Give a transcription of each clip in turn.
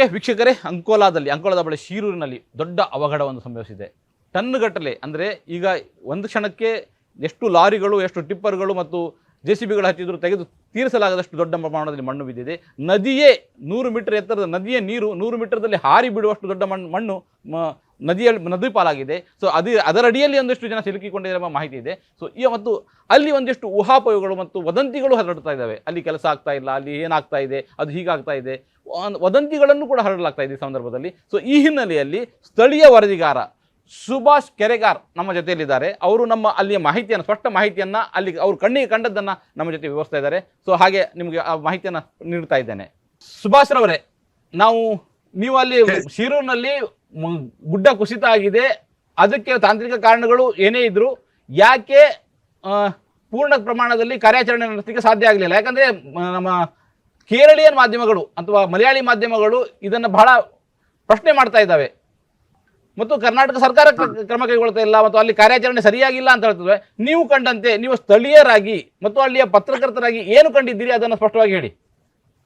Okay ವೀಕ್ಷಕರೇ, ಅಂಕೋಲಾದಲ್ಲಿ, ಅಂಕೋಲಾದ ಬಳಿ ಶೀರೂರಿನಲ್ಲಿ ದೊಡ್ಡ ಅವಘಡವನ್ನು ಸಂಭವಿಸಿದೆ. ಟನ್ಗಟ್ಟಲೆ ಅಂದರೆ ಈಗ ಒಂದು ಕ್ಷಣಕ್ಕೆ ಎಷ್ಟು ಲಾರಿಗಳು, ಎಷ್ಟು ಟಿಪ್ಪರ್ಗಳು ಮತ್ತು ಜೆ ಸಿ ಬಿಗಳು ಹಚ್ಚಿದ್ರು ತೆಗೆದು ತೀರಿಸಲಾಗದಷ್ಟು ದೊಡ್ಡ ಪ್ರಮಾಣದಲ್ಲಿ ಮಣ್ಣು ಬಿದ್ದಿದೆ. ನದಿಯೇ ನೂರು ಮೀಟರ್ ಎತ್ತರದ ನದಿಯ ನೀರು ನೂರು ಮೀಟರ್ದಲ್ಲಿ ಹಾರಿ ಬಿಡುವಷ್ಟು ದೊಡ್ಡ ಮಣ್ಣು ಮಣ್ಣು ನದಿಯಲ್ಲಿ ನದಿ ಪಾಲಾಗಿದೆ. ಸೊ ಅದು ಅದರ ಅಡಿಯಲ್ಲಿ ಒಂದಷ್ಟು ಜನ ಸಿಲುಕಿಕೊಂಡಿರುವ ಮಾಹಿತಿ ಇದೆ. ಸೊ ಈ ಮತ್ತು ಅಲ್ಲಿ ಒಂದಿಷ್ಟು ಊಹಾಪೋಹಗಳು ಮತ್ತು ವದಂತಿಗಳು ಹರಡ್ತಾ ಇದ್ದಾವೆ. ಅಲ್ಲಿ ಕೆಲಸ ಆಗ್ತಾ ಇಲ್ಲ ಅಲ್ಲಿ ಏನಾಗ್ತಾ ಇದೆ ಅದು ಹೀಗಾಗ್ತಾ ಇದೆ. ವದಂತಿಗಳನ್ನು ಕೂಡ ಹರಡಲಾಗ್ತಾ ಇದೆ ಈ ಸಂದರ್ಭದಲ್ಲಿ. ಸೊ ಈ ಹಿನ್ನೆಲೆಯಲ್ಲಿ ಸ್ಥಳೀಯ ವರದಿಗಾರ ಸುಭಾಷ್ ಕೆರೆಗಾರ್ ನಮ್ಮ ಜೊತೆಯಲ್ಲಿದ್ದಾರೆ. ಅವರು ನಮ್ಮ ಅಲ್ಲಿಯ ಮಾಹಿತಿಯನ್ನು ಸ್ಪಷ್ಟ ಮಾಹಿತಿಯನ್ನು ಅಲ್ಲಿ ಅವರು ಕಣ್ಣಿಗೆ ಕಂಡದ್ದನ್ನು ನಮ್ಮ ಜೊತೆ ವಿವರಿಸ್ತಾ ಇದ್ದಾರೆ. ಸೊ ಹಾಗೆ ನಿಮಗೆ ಆ ಮಾಹಿತಿಯನ್ನು ನೀಡ್ತಾ ಇದ್ದೇನೆ. ಸುಭಾಷ್ ರವರೇ ನಾವು ನೀವು ಅಲ್ಲಿ ಶಿರೂರಿನಲ್ಲಿ ಗುಡ್ಡ ಕುಸಿತ ಆಗಿದೆ. ಅದಕ್ಕೆ ತಾಂತ್ರಿಕ ಕಾರಣಗಳು ಏನೇ ಇದ್ದರೂ ಯಾಕೆ ಪೂರ್ಣ ಪ್ರಮಾಣದಲ್ಲಿ ಕಾರ್ಯಾಚರಣೆ ನಡೆಸಲಿಕ್ಕೆ ಸಾಧ್ಯ ಆಗಲಿಲ್ಲ. ಯಾಕಂದ್ರೆ ನಮ್ಮ ಕೇರಳೀಯನ್ ಮಾಧ್ಯಮಗಳು ಅಥವಾ ಮಲಯಾಳಿ ಮಾಧ್ಯಮಗಳು ಇದನ್ನು ಬಹಳ ಪ್ರಶ್ನೆ ಮಾಡ್ತಾ ಇದ್ದಾವೆ. ಮತ್ತು ಕರ್ನಾಟಕ ಸರ್ಕಾರ ಕ್ರಮ ಕೈಗೊಳ್ತಾ ಇಲ್ಲ ಮತ್ತು ಅಲ್ಲಿ ಕಾರ್ಯಾಚರಣೆ ಸರಿಯಾಗಿಲ್ಲ ಅಂತ ಹೇಳ್ತದೆ. ನೀವು ಕಂಡಂತೆ, ನೀವು ಸ್ಥಳೀಯರಾಗಿ ಮತ್ತು ಅಲ್ಲಿಯ ಪತ್ರಕರ್ತರಾಗಿ ಏನು ಕಂಡಿದ್ದೀರಿ ಅದನ್ನು ಸ್ಪಷ್ಟವಾಗಿ ಹೇಳಿ.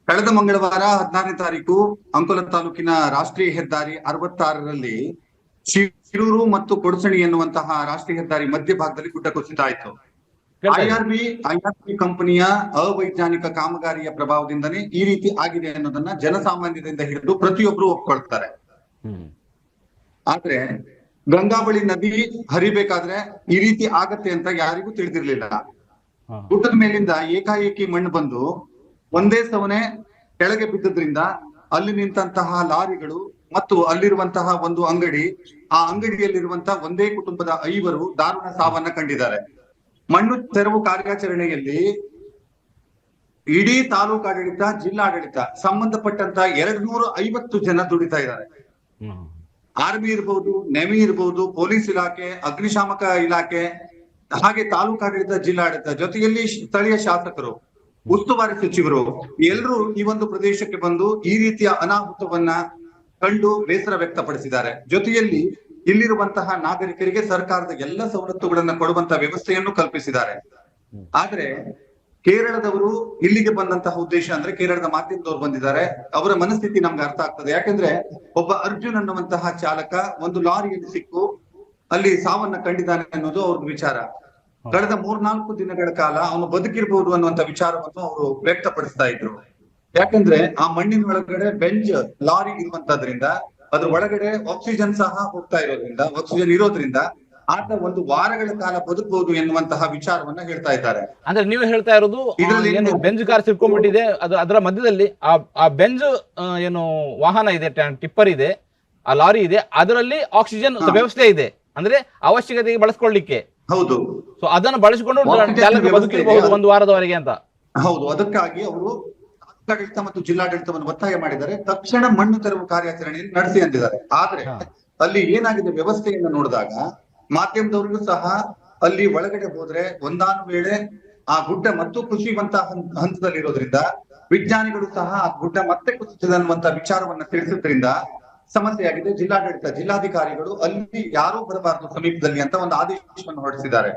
ಕಳೆದ ಮಂಗಳವಾರ ಹದಿನಾರನೇ ತಾರೀಕು ಅಂಕೋಲ ತಾಲೂಕಿನ ರಾಷ್ಟ್ರೀಯ ಹೆದ್ದಾರಿ ಅರವತ್ತಾರರಲ್ಲಿ ಶಿರೂರು ಮತ್ತು ಕೊಡಸಣಿ ಎನ್ನುವಂತಹ ರಾಷ್ಟ್ರೀಯ ಹೆದ್ದಾರಿ ಮಧ್ಯಭಾಗದಲ್ಲಿ ಗುಡ್ಡ ಕುಸಿತ ಆಯಿತು. ಐಆರ್ಬಿ ಐಆರ್ಬಿ ಕಂಪನಿಯ ಅವೈಜ್ಞಾನಿಕ ಕಾಮಗಾರಿಯ ಪ್ರಭಾವದಿಂದನೇ ಈ ರೀತಿ ಆಗಿದೆ ಅನ್ನೋದನ್ನ ಜನಸಾಮಾನ್ಯರಿಂದ ಹಿಡಿದು ಪ್ರತಿಯೊಬ್ರು ಒಪ್ಕೊಳ್ತಾರೆ. ಆದ್ರೆ ಗಂಗಾವಳಿ ನದಿ ಹರಿಬೇಕಾದ್ರೆ ಈ ರೀತಿ ಆಗತ್ತೆ ಅಂತ ಯಾರಿಗೂ ತಿಳಿದಿರ್ಲಿಲ್ಲ. ಗುಡ್ಡದ ಮೇಲಿಂದ ಏಕಾಏಕಿ ಮಣ್ಣು ಬಂದು ಒಂದೇ ಸವನೆ ಕೆಳಗೆ ಬಿದ್ದದ್ರಿಂದ ಅಲ್ಲಿ ನಿಂತಹ ಲಾರಿಗಳು ಮತ್ತು ಅಲ್ಲಿರುವಂತಹ ಒಂದು ಅಂಗಡಿ, ಆ ಅಂಗಡಿಯಲ್ಲಿರುವಂತಹ ಒಂದೇ ಕುಟುಂಬದ ಐವರು ದಾರುಣ ಸಾವನ್ನ ಕಂಡಿದ್ದಾರೆ. ಮಣ್ಣು ತೆರವು ಕಾರ್ಯಾಚರಣೆಯಲ್ಲಿ ಇಡೀ ತಾಲೂಕಾಡಳಿತ, ಜಿಲ್ಲಾಡಳಿತ ಸಂಬಂಧಪಟ್ಟಂತ ಎರಡ್ ನೂರ ಐವತ್ತು ಜನ ದುಡಿತಾ ಇದ್ದಾರೆ. ಆರ್ಮಿ ಇರ್ಬೋದು, ನೆವಿ ಇರ್ಬೋದು, ಪೊಲೀಸ್ ಇಲಾಖೆ, ಅಗ್ನಿಶಾಮಕ ಇಲಾಖೆ, ಹಾಗೆ ತಾಲೂಕಾಡಳಿತ, ಜಿಲ್ಲಾಡಳಿತ ಜೊತೆಯಲ್ಲಿ ಸ್ಥಳೀಯ ಶಾಸಕರು ಉಸ್ತುವಾರಿ ಸಚಿವರು ಎಲ್ಲರೂ ಈ ಒಂದು ಪ್ರದೇಶಕ್ಕೆ ಬಂದು ಈ ರೀತಿಯ ಅನಾಹುತವನ್ನ ಕಂಡು ಬೇಸರ ವ್ಯಕ್ತಪಡಿಸಿದ್ದಾರೆ. ಜೊತೆಯಲ್ಲಿ ಇಲ್ಲಿರುವಂತಹ ನಾಗರಿಕರಿಗೆ ಸರ್ಕಾರದ ಎಲ್ಲ ಸವಲತ್ತುಗಳನ್ನ ಕೊಡುವಂತಹ ವ್ಯವಸ್ಥೆಯನ್ನು ಕಲ್ಪಿಸಿದ್ದಾರೆ. ಆದ್ರೆ ಕೇರಳದವರು ಇಲ್ಲಿಗೆ ಬಂದಂತಹ ಉದ್ದೇಶ ಅಂದ್ರೆ ಕೇರಳದ ಮಾಧ್ಯಮದವರು ಬಂದಿದ್ದಾರೆ. ಅವರ ಮನಸ್ಥಿತಿ ನಮ್ಗೆ ಅರ್ಥ ಆಗ್ತದೆ. ಯಾಕಂದ್ರೆ ಒಬ್ಬ ಅರ್ಜುನ್ ಅನ್ನುವಂತಹ ಚಾಲಕ ಒಂದು ಲಾರಿಯಲ್ಲಿ ಸಿಕ್ಕು, ಅಲ್ಲಿ ಸಾವನ್ನ ಕಂಡಿದ್ದಾನೆ ಅನ್ನೋದು ಅವ್ರದ್ದು ವಿಚಾರ. ಕಳೆದ ಮೂರ್ನಾಲ್ಕು ದಿನಗಳ ಕಾಲ ಅವನು ಬದುಕಿರಬಹುದು ಅನ್ನುವಂತ ವಿಚಾರವನ್ನು ಅವರು ವ್ಯಕ್ತಪಡಿಸ್ತಾ ಇದ್ರು. ಯಾಕಂದ್ರೆ ಆ ಮಣ್ಣಿನ ಒಳಗಡೆ ಬೆಂಜ್ ಲಾರಿ ಇರುವಂತದ್ರಿಂದ ಅದ್ರ ಒಳಗಡೆ ಆಕ್ಸಿಜನ್ ಸಹ ಹೋಗ್ತಾ ಇರೋದ್ರಿಂದ ಆಕ್ಸಿಜನ್ ಇರೋದ್ರಿಂದ ಆತ ಒಂದು ವಾರಗಳ ಕಾಲ ಬದುಕಬಹುದು ಎನ್ನುವಂತಹ ವಿಚಾರವನ್ನ ಹೇಳ್ತಾ ಇದ್ದಾರೆ. ಅಂದ್ರೆ ನೀವು ಹೇಳ್ತಾ ಇರೋದು ಏನು ಬೆಂಜ್ ಕಾರ್ ಸಿಕ್ಕೊಂಡ್ಬಿಟ್ಟಿದೆ ಅದು ಅದರ ಮಧ್ಯದಲ್ಲಿ ಆ ಆ ಬೆಂಜ್ ಏನು ವಾಹನ ಇದೆ ಟಿಪ್ಪರ್ ಇದೆ ಆ ಲಾರಿ ಇದೆ ಅದರಲ್ಲಿ ಆಕ್ಸಿಜನ್ ವ್ಯವಸ್ಥೆ ಇದೆ. ಅಂದ್ರೆ ಅವಶ್ಯಕತೆಗೆ ಬಳಸ್ಕೊಳ್ಳಿಕ್ಕೆ. ಹೌದು. ಸೊ ಅದನ್ನು ಬಳಸಿಕೊಂಡು ಬದುಕಿರಬಹುದು ಒಂದು ವಾರದವರೆಗೆ ಅಂತ. ಹೌದು ಅದಕ್ಕಾಗಿ ಅವರು ತಾಲೂಕಾಡಳಿತ ಮತ್ತು ಜಿಲ್ಲಾಡಳಿತವನ್ನು ಒತ್ತಾಯ ಮಾಡಿದರೆ ತಕ್ಷಣ ಮಣ್ಣು ತೆರವು ಕಾರ್ಯಾಚರಣೆಯನ್ನು ನಡೆಸಿ ಅಂದಿದ್ದಾರೆ ಆದ್ರೆ ಅಲ್ಲಿ ಏನಾಗಿದೆ ವ್ಯವಸ್ಥೆಯನ್ನು ನೋಡಿದಾಗ ಮಾಧ್ಯಮದವರಿಗೂ ಸಹ ಅಲ್ಲಿ ಒಳಗಡೆ ಹೋದ್ರೆ ಒಂದಾನು ವೇಳೆ ಆ ಗುಡ್ಡ ಮತ್ತು ಕುಸಿಯುವಂತ ಹಂತದಲ್ಲಿ ಹಂತದಲ್ಲಿರೋದ್ರಿಂದ ವಿಜ್ಞಾನಿಗಳು ಸಹ ಆ ಗುಡ್ಡ ಮತ್ತೆ ಕುಸಿತದೆ ಅನ್ನುವಂತ ವಿಚಾರವನ್ನ ತಿಳಿಸಿದ್ರಿಂದ ಸಮಸ್ಯೆಯಾಗಿದೆ. ಜಿಲ್ಲಾಡಳಿತ ಜಿಲ್ಲಾಧಿಕಾರಿಗಳು ಅಲ್ಲಿ ಯಾರು ಬರಬಾರದು ಸಮೀಪದಲ್ಲಿ ಅಂತ ಒಂದು ಆದೇಶವನ್ನು ಹೊರಡಿಸಿದ್ದಾರೆ.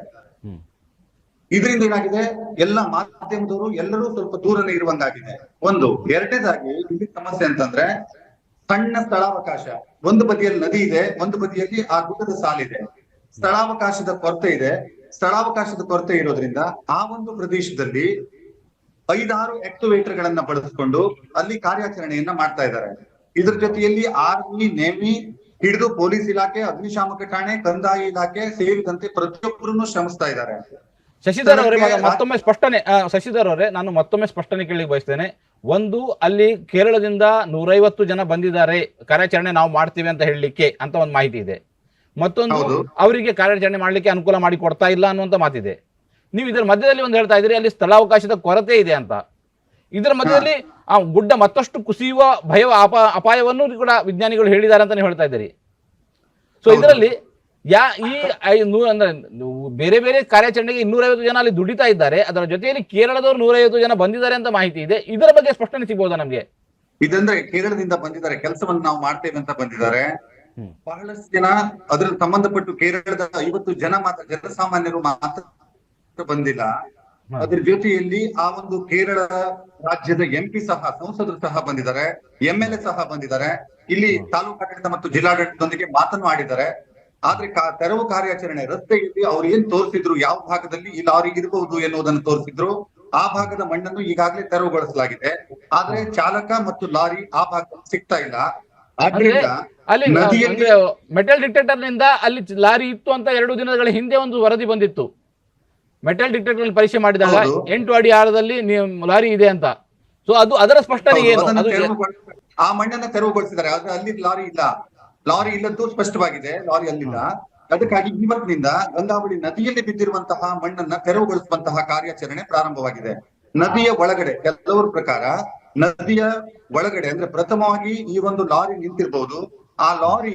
ಇದರಿಂದ ಏನಾಗಿದೆ? ಎಲ್ಲ ಮಾಧ್ಯಮದವರು ಎಲ್ಲರೂ ಸ್ವಲ್ಪ ದೂರನೇ ಇರುವಂಗಾಗಿದೆ. ಒಂದು ಎರಡನೇದಾಗಿ ಇಲ್ಲಿ ಸಮಸ್ಯೆ ಅಂತಂದ್ರೆ ಸಣ್ಣ ಸ್ಥಳಾವಕಾಶ. ಒಂದು ಬದಿಯಲ್ಲಿ ನದಿ ಇದೆ ಒಂದು ಬದಿಯಲ್ಲಿ ಆ ಗುಡ್ಡದ ಸಾಲಿದೆ ಸ್ಥಳಾವಕಾಶದ ಕೊರತೆ ಇದೆ. ಸ್ಥಳಾವಕಾಶದ ಕೊರತೆ ಇರೋದ್ರಿಂದ ಆ ಒಂದು ಪ್ರದೇಶದಲ್ಲಿ ಐದಾರು ಎಕ್ಟಿವೇಟರ್ ಗಳನ್ನ ಬಳಸಿಕೊಂಡು ಅಲ್ಲಿ ಕಾರ್ಯಾಚರಣೆಯನ್ನ ಮಾಡ್ತಾ ಇದ್ದಾರೆ. ಇದ್ರ ಜೊತೆಯಲ್ಲಿ ಆರ್ಮಿ ನೇವಿ ಹಿಡಿದು ಪೊಲೀಸ್ ಇಲಾಖೆ ಅಗ್ನಿಶಾಮಕ ಠಾಣೆ ಕಂದಾಯ ಇಲಾಖೆ ಸೇರಿದಂತೆ ಪ್ರತಿಯೊಬ್ಬರನ್ನು ಶ್ರಮಿಸ್ತಾ ಇದ್ದಾರೆ. ಶಶಿಧರ್ ಅವರೇ ಮತ್ತೊಮ್ಮೆ ಸ್ಪಷ್ಟನೆ ಶಶಿಧರ್ ಅವರೇ ನಾನು ಮತ್ತೊಮ್ಮೆ ಸ್ಪಷ್ಟನೆ ಕೇಳಿ ಬಯಸ್ತೇನೆ. ಒಂದು ಅಲ್ಲಿ ಕೇರಳದಿಂದ ನೂರೈವತ್ತು ಜನ ಬಂದಿದ್ದಾರೆ ಕಾರ್ಯಾಚರಣೆ ನಾವು ಮಾಡ್ತೀವಿ ಅಂತ ಹೇಳಲಿಕ್ಕೆ ಅಂತ ಒಂದು ಮಾಹಿತಿ ಇದೆ. ಮತ್ತೊಂದು. ಅವರಿಗೆ ಕಾರ್ಯಾಚರಣೆ ಮಾಡ್ಲಿಕ್ಕೆ ಅನುಕೂಲ ಮಾಡಿ ಕೊಡ್ತಾ ಇಲ್ಲ ಅನ್ನುವಂತ ಮಾತಿದೆ. ನೀವು ಇದರ ಮಧ್ಯದಲ್ಲಿ ಒಂದು ಹೇಳ್ತಾ ಇದ್ರಿ ಅಲ್ಲಿ ಸ್ಥಳಾವಕಾಶದ ಕೊರತೆ ಇದೆ ಅಂತ. ಇದರ ಮಧ್ಯದಲ್ಲಿ ಆ ಗುಡ್ಡ ಮತ್ತಷ್ಟು ಕುಸಿಯುವ ಭಯ ಅಪ ಅಪಾಯವನ್ನು ಕೂಡ ವಿಜ್ಞಾನಿಗಳು ಹೇಳಿದ್ದಾರೆ ಅಂತಾನೆ ಹೇಳ್ತಾ ಇದ್ದೀರಿ. ಸೊ ಇದರಲ್ಲಿ ಯಾ ಈ ಐ- ನೂ ಅಂದ್ರೆ ಬೇರೆ ಬೇರೆ ಕಾರ್ಯಾಚರಣೆಗೆ ಇನ್ನೂರೈವತ್ತು ಜನ ಅಲ್ಲಿ ದುಡಿತಾ ಇದ್ದಾರೆ. ಅದರ ಜೊತೆಯಲ್ಲಿ ಕೇರಳದವರು ನೂರೈವತ್ತು ಜನ ಬಂದಿದ್ದಾರೆ ಅಂತ ಮಾಹಿತಿ ಇದೆ. ಇದರ ಬಗ್ಗೆ ಸ್ಪಷ್ಟನೆ ಸಿಗ್ಬೋದಾ ನಮ್ಗೆ? ಇದಂದ್ರೆ ಕೇರಳದಿಂದ ಬಂದಿದ್ದಾರೆ. ಕೆಲಸವನ್ನು ನಾವು ಮಾಡ್ತೇವೆ ಅಂತ ಬಂದಿದ್ದಾರೆ. ಬಹಳಷ್ಟು ಜನ ಅದ್ರ ಸಂಬಂಧಪಟ್ಟು ಕೇರಳದ ಐವತ್ತು ಜನ ಮಾತ್ರ ಜನಸಾಮಾನ್ಯರು ಮಾತ್ರ ಬಂದಿಲ್ಲ. ಅದ್ರ ಜೊತೆಯಲ್ಲಿ ಆ ಒಂದು ಕೇರಳ ರಾಜ್ಯದ ಎಂಪಿ ಸಹ ಸಂಸದರು ಸಹ ಬಂದಿದ್ದಾರೆ ಎಂ ಎಲ್ ಎ ಸಹ ಬಂದಿದ್ದಾರೆ. ಇಲ್ಲಿ ತಾಲೂಕು ಆಡಳಿತ ಮತ್ತು ಜಿಲ್ಲಾಡಳಿತದೊಂದಿಗೆ ಮಾತನ್ನು ಆಡಿದ್ದಾರೆ. ಆದ್ರೆ ತೆರವು ಕಾರ್ಯಾಚರಣೆ ರಸ್ತೆಯಲ್ಲಿ ಅವ್ರು ಏನ್ ತೋರಿಸಿದ್ರು ಯಾವ ಭಾಗದಲ್ಲಿ ಈ ಲಾರಿ ಇರಬಹುದು ಎನ್ನುವುದನ್ನು ತೋರಿಸಿದ್ರು. ಆ ಭಾಗದ ಮಣ್ಣನ್ನು ಈಗಾಗಲೇ ತೆರವುಗೊಳಿಸಲಾಗಿದೆ. ಆದ್ರೆ ಚಾಲಕ ಮತ್ತು ಲಾರಿ ಆ ಭಾಗದಲ್ಲಿ ಸಿಗ್ತಾ ಇಲ್ಲ. ಮೆಟಲ್ ಡಿಟೆಕ್ಟರ್ನಿಂದ ಅಲ್ಲಿ ಲಾರಿ ಇತ್ತು ಅಂತ ಎರಡು ದಿನಗಳ ಹಿಂದೆ ಒಂದು ವರದಿ ಬಂದಿತ್ತು. ಮೆಟಲ್ ಡಿಟೆಕ್ಟರ್ ಪರೀಕ್ಷೆ ಮಾಡಿದಾಗ. ಎಂಟು ಅಡಿ ಆಳದಲ್ಲಿ ಲಾರಿ ಇದೆ ಅಂತ. ಸೊ ಅದು ಅದರ ಸ್ಪಷ್ಟನೆ ಏನು? ಆ ಮಣ್ಣನ್ನ ತೆರವುಗೊಳಿಸಿದ್ದಾರೆ. ಅಲ್ಲಿ ಲಾರಿ ಇಲ್ಲ. ಲಾರಿ ಇಲ್ಲದ್ದು ಸ್ಪಷ್ಟವಾಗಿದೆ. ಲಾರಿ ಅಲ್ಲಿಲ್ಲ. ಅದಕ್ಕಾಗಿ ಇವತ್ತಿನಿಂದ ಗಂಗಾವಳಿ ನದಿಯಲ್ಲಿ ಬಿದ್ದಿರುವಂತಹ ಮಣ್ಣನ್ನ ತೆರವುಗೊಳಿಸುವಂತಹ ಕಾರ್ಯಾಚರಣೆ ಪ್ರಾರಂಭವಾಗಿದೆ. ನದಿಯ ಒಳಗಡೆ ಕೆಲವರ ಪ್ರಕಾರ ನದಿಯ ಒಳಗಡೆ ಅಂದ್ರೆ ಪ್ರಥಮವಾಗಿ ಈ ಒಂದು ಲಾರಿ ನಿಂತಿರ್ಬಹುದು ಆ ಲಾರಿ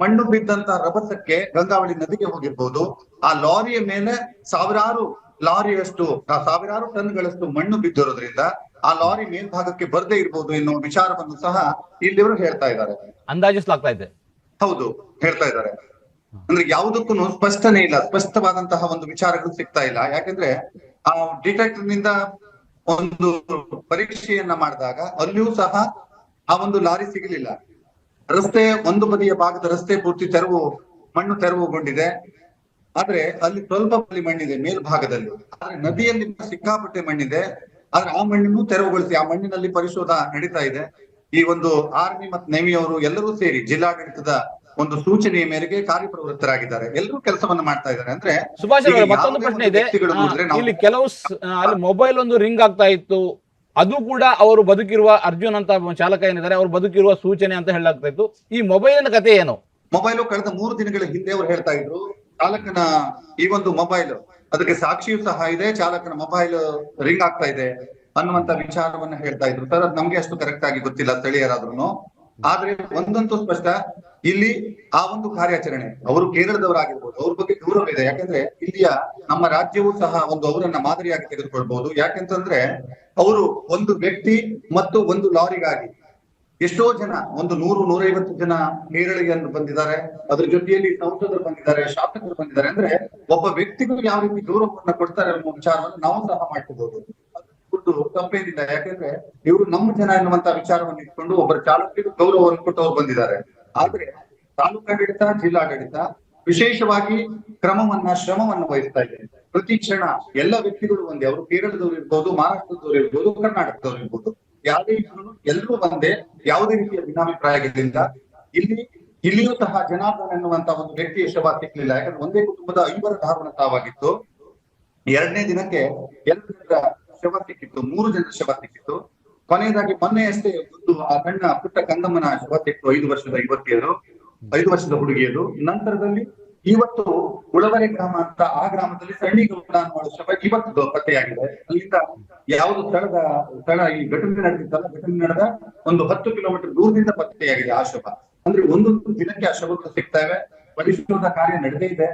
ಮಣ್ಣು ಬಿದ್ದಂತ ರಭಸಕ್ಕೆ ಗಂಗಾವಳಿ ನದಿಗೆ ಹೋಗಿರ್ಬೋದು. ಆ ಲಾರಿಯ ಮೇಲೆ ಸಾವಿರಾರು ಲಾರಿಯಷ್ಟು ಆ ಸಾವಿರಾರು ಟನ್ಗಳಷ್ಟು ಮಣ್ಣು ಬಿದ್ದಿರೋದ್ರಿಂದ ಆ ಲಾರಿ ಮೇಲ್ಭಾಗಕ್ಕೆ ಬರದೇ ಇರ್ಬೋದು ಎನ್ನುವ ವಿಚಾರವನ್ನು ಸಹ ಇಲ್ಲಿವರು ಹೇಳ್ತಾ ಇದ್ದಾರೆ. ಅಂದಾಜಿಸಲಾಗ್ತಾ ಇದೆ. ಹೌದು ಹೇಳ್ತಾ ಇದ್ದಾರೆ. ಅಂದ್ರೆ ಯಾವುದಕ್ಕೂ ಸ್ಪಷ್ಟನೆ ಇಲ್ಲ ಸ್ಪಷ್ಟವಾದಂತಹ ಒಂದು ವಿಚಾರಗಳು ಸಿಗ್ತಾ ಇಲ್ಲ. ಯಾಕಂದ್ರೆ ಆ ಡಿಟೆಕ್ಟರ್ನಿಂದ ಒಂದು ಪರೀಕ್ಷೆಯನ್ನ ಮಾಡಿದಾಗ ಅಲ್ಲಿಯೂ ಸಹ ಆ ಒಂದು ಲಾರಿ ಸಿಗಲಿಲ್ಲ. ರಸ್ತೆ ಒಂದು ಬದಿಯ ಭಾಗದ ರಸ್ತೆ ಪೂರ್ತಿ ತೆರವು ಮಣ್ಣು ತೆರವುಗೊಂಡಿದೆ. ಆದ್ರೆ ಅಲ್ಲಿ ಸ್ವಲ್ಪ ಬಲಿ ಮಣ್ಣಿದೆ ಮೇಲ್ಭಾಗದಲ್ಲಿ. ಆದ್ರೆ ನದಿಯಲ್ಲಿ ಸಿಕ್ಕಾಪಟ್ಟೆ ಮಣ್ಣಿದೆ. ಆದ್ರೆ ಆ ಮಣ್ಣನ್ನು ತೆರವುಗೊಳಿಸಿ ಆ ಮಣ್ಣಿನಲ್ಲಿ ಪರಿಶೋಧ ನಡೀತಾ ಇದೆ. ಈ ಒಂದು ಆರ್ಮಿ ಮತ್ತು ನೇವಿ ಅವರು ಎಲ್ಲರೂ ಸೇರಿ ಜಿಲ್ಲಾಡಳಿತದ ಒಂದು ಸೂಚನೆಯ ಮೇರೆಗೆ ಕಾರ್ಯಪ್ರವೃತ್ತರಾಗಿದ್ದಾರೆ. ಎಲ್ಲರೂ ಕೆಲಸವನ್ನ ಮಾಡ್ತಾ ಇದ್ದಾರೆ. ಅಂದ್ರೆ ಸುಭಾಷ್ ಮತ್ತೊಂದು ಪ್ರಶ್ನೆ ಇದೆ. ಇಲ್ಲಿ ಕೆಲವು ಅಲ್ಲಿ ಮೊಬೈಲ್ ಒಂದು ರಿಂಗ್ ಆಗ್ತಾ ಇತ್ತು. ಅದು ಕೂಡ ಅವರು ಬದುಕಿರುವ ಅರ್ಜುನ್ ಅಂತ ಚಾಲಕ ಏನಿದ್ದಾರೆ, ಅವರು ಬದುಕಿರುವ ಸೂಚನೆ ಅಂತ ಹೇಳಲಾಗ್ತಾ ಇತ್ತು ಈ ಮೊಬೈಲಿನ ಕತೆ ಏನು? ಮೊಬೈಲು ಕಳೆದ ಮೂರು ದಿನಗಳ ಹಿಂದೆ ಅವರು ಹೇಳ್ತಾ ಇದ್ರು, ಚಾಲಕನ ಈ ಒಂದು ಮೊಬೈಲ್ ಅದಕ್ಕೆ ಸಾಕ್ಷಿಯೂ ಸಹ ಇದೆ, ಚಾಲಕನ ಮೊಬೈಲ್ ರಿಂಗ್ ಆಗ್ತಾ ಇದೆ ಅನ್ನುವಂತ ವಿಚಾರವನ್ನ ಹೇಳ್ತಾ ಇದ್ರು. ಸರ್, ಅದ್ ನಮ್ಗೆ ಅಷ್ಟು ಕರೆಕ್ಟ್ ಆಗಿ ಗೊತ್ತಿಲ್ಲ ಸ್ಥಳೀಯರಾದ್ರೂ ಆದ್ರೆ ಒಂದಂತೂ ಸ್ಪಷ್ಟ ಇಲ್ಲಿ ಆ ಒಂದು ಕಾರ್ಯಾಚರಣೆ, ಅವರು ಕೇರಳದವರಾಗಿರ್ಬೋದು, ಅವ್ರ ಬಗ್ಗೆ ಗೌರವ ಇದೆ. ಯಾಕಂದ್ರೆ ಇಲ್ಲಿಯ ನಮ್ಮ ರಾಜ್ಯವೂ ಸಹ ಒಂದು ಅವರನ್ನ ಮಾದರಿಯಾಗಿ ತೆಗೆದುಕೊಳ್ಬಹುದು. ಯಾಕೆಂತಂದ್ರೆ ಅವರು ಒಂದು ವ್ಯಕ್ತಿ ಮತ್ತು ಒಂದು ಲಾರಿಗಾಗಿ ಎಷ್ಟೋ ಜನ, ಒಂದು ನೂರು, ನೂರೈವತ್ತು ಜನ ನೇರಳಿಗೆಯನ್ನು ಬಂದಿದ್ದಾರೆ. ಅದ್ರ ಜೊತೆಯಲ್ಲಿ ಸಂಸದರು ಬಂದಿದ್ದಾರೆ, ಶಾಸಕರು ಬಂದಿದ್ದಾರೆ. ಅಂದ್ರೆ ಒಬ್ಬ ವ್ಯಕ್ತಿಗೂ ಯಾವ ರೀತಿ ಗೌರವವನ್ನ ಕೊಡ್ತಾರೆ ಅನ್ನೋ ವಿಚಾರವನ್ನು ನಾವು ಸಹ ಮಾಡ್ಕೋಬಹುದು. ತಪ್ಪೇನಿಲ್ಲ. ಯಾಕಂದ್ರೆ ಇವರು ನಮ್ಮ ಜನ ಎನ್ನುವಂತ ವಿಚಾರವನ್ನು ಇಟ್ಕೊಂಡು ಒಬ್ಬರ ಚಾಲಕರಿಗೂ ಗೌರವವನ್ನು ಕೊಟ್ಟು ಅವ್ರು ಬಂದಿದ್ದಾರೆ. ಆದ್ರೆ ತಾಲೂಕಾಡಳಿತ ಜಿಲ್ಲಾಡಳಿತ ವಿಶೇಷವಾಗಿ ಕ್ರಮವನ್ನ, ಶ್ರಮವನ್ನ ವಹಿಸ್ತಾ ಇದೆ. ಪ್ರತಿ ಕ್ಷಣ ಎಲ್ಲ ವ್ಯಕ್ತಿಗಳು ಒಂದೇ. ಅವರು ಕೇರಳದವ್ರು ಇರ್ಬೋದು, ಮಹಾರಾಷ್ಟ್ರದವ್ರು ಇರ್ಬೋದು, ಕರ್ನಾಟಕದವ್ರು ಇರ್ಬೋದು, ಯಾವುದೇ ಇದ್ರು ಎಲ್ಲರೂ ಒಂದೇ. ಯಾವುದೇ ರೀತಿಯ ಭಿನ್ನಾಭಿಪ್ರಾಯಗಳಿಂದ ಇಲ್ಲಿ, ಇಲ್ಲಿಯೂ ಸಹ ಜನಾರ್ದನ್ ಎನ್ನುವಂತಹ ಒಂದು ವ್ಯಕ್ತಿಯ ಶವ ಸಿಗ್ಲಿಲ್ಲ ಯಾಕಂದ್ರೆ ಒಂದೇ ಕುಟುಂಬದ ಐವರ ಧಾರಣ ತಾವಾಗಿತ್ತು. ಎರಡನೇ ದಿನಕ್ಕೆ ಎರಡು ಜನರ ಶವ ಸಿಕ್ಕಿತ್ತು, ಮೂರು ಜನರ ಶವ ಸಿಕ್ಕಿತ್ತು. ಕೊನೆಯದಾಗಿ ಮೊನ್ನೆ ಅಷ್ಟೇ ಒಂದು ಆ ಸಣ್ಣ ಪುಟ್ಟ ಕಂದಮ್ಮನ ಸಿಕ್ತು ಐದು ವರ್ಷದ ಯುವತಿಯರು, ಐದು ವರ್ಷದ ಹುಡುಗಿಯರು. ನಂತರದಲ್ಲಿ ಇವತ್ತು ಉಳವರೆ ಗ್ರಾಮ ಅಂತ ಆ ಗ್ರಾಮದಲ್ಲಿ ಸಣ್ಣಿಗೌಡ ಅನ್ನುವ ಶವ ಇವತ್ತು ಪತ್ತೆಯಾಗಿದೆ. ಅಲ್ಲಿಂದ ಯಾವುದು ಸ್ಥಳದ ಸ್ಥಳ, ಈ ಘಟನೆ ನಡೆದಿತ್ತಲ್ಲ, ಘಟನೆ ನಡೆದ ಒಂದು ಹತ್ತು ಕಿಲೋಮೀಟರ್ ದೂರದಿಂದ ಪತ್ತೆಯಾಗಿದೆ ಆ ಶವ ಅಂದ್ರೆ ಒಂದೊಂದು ದಿನಕ್ಕೆ ಆ ಶವಗಳು ಸಿಗ್ತವೆ ಪರಿಶೋಧ ಕಾರ್ಯ ನಡೆದೇ ಇದೆ.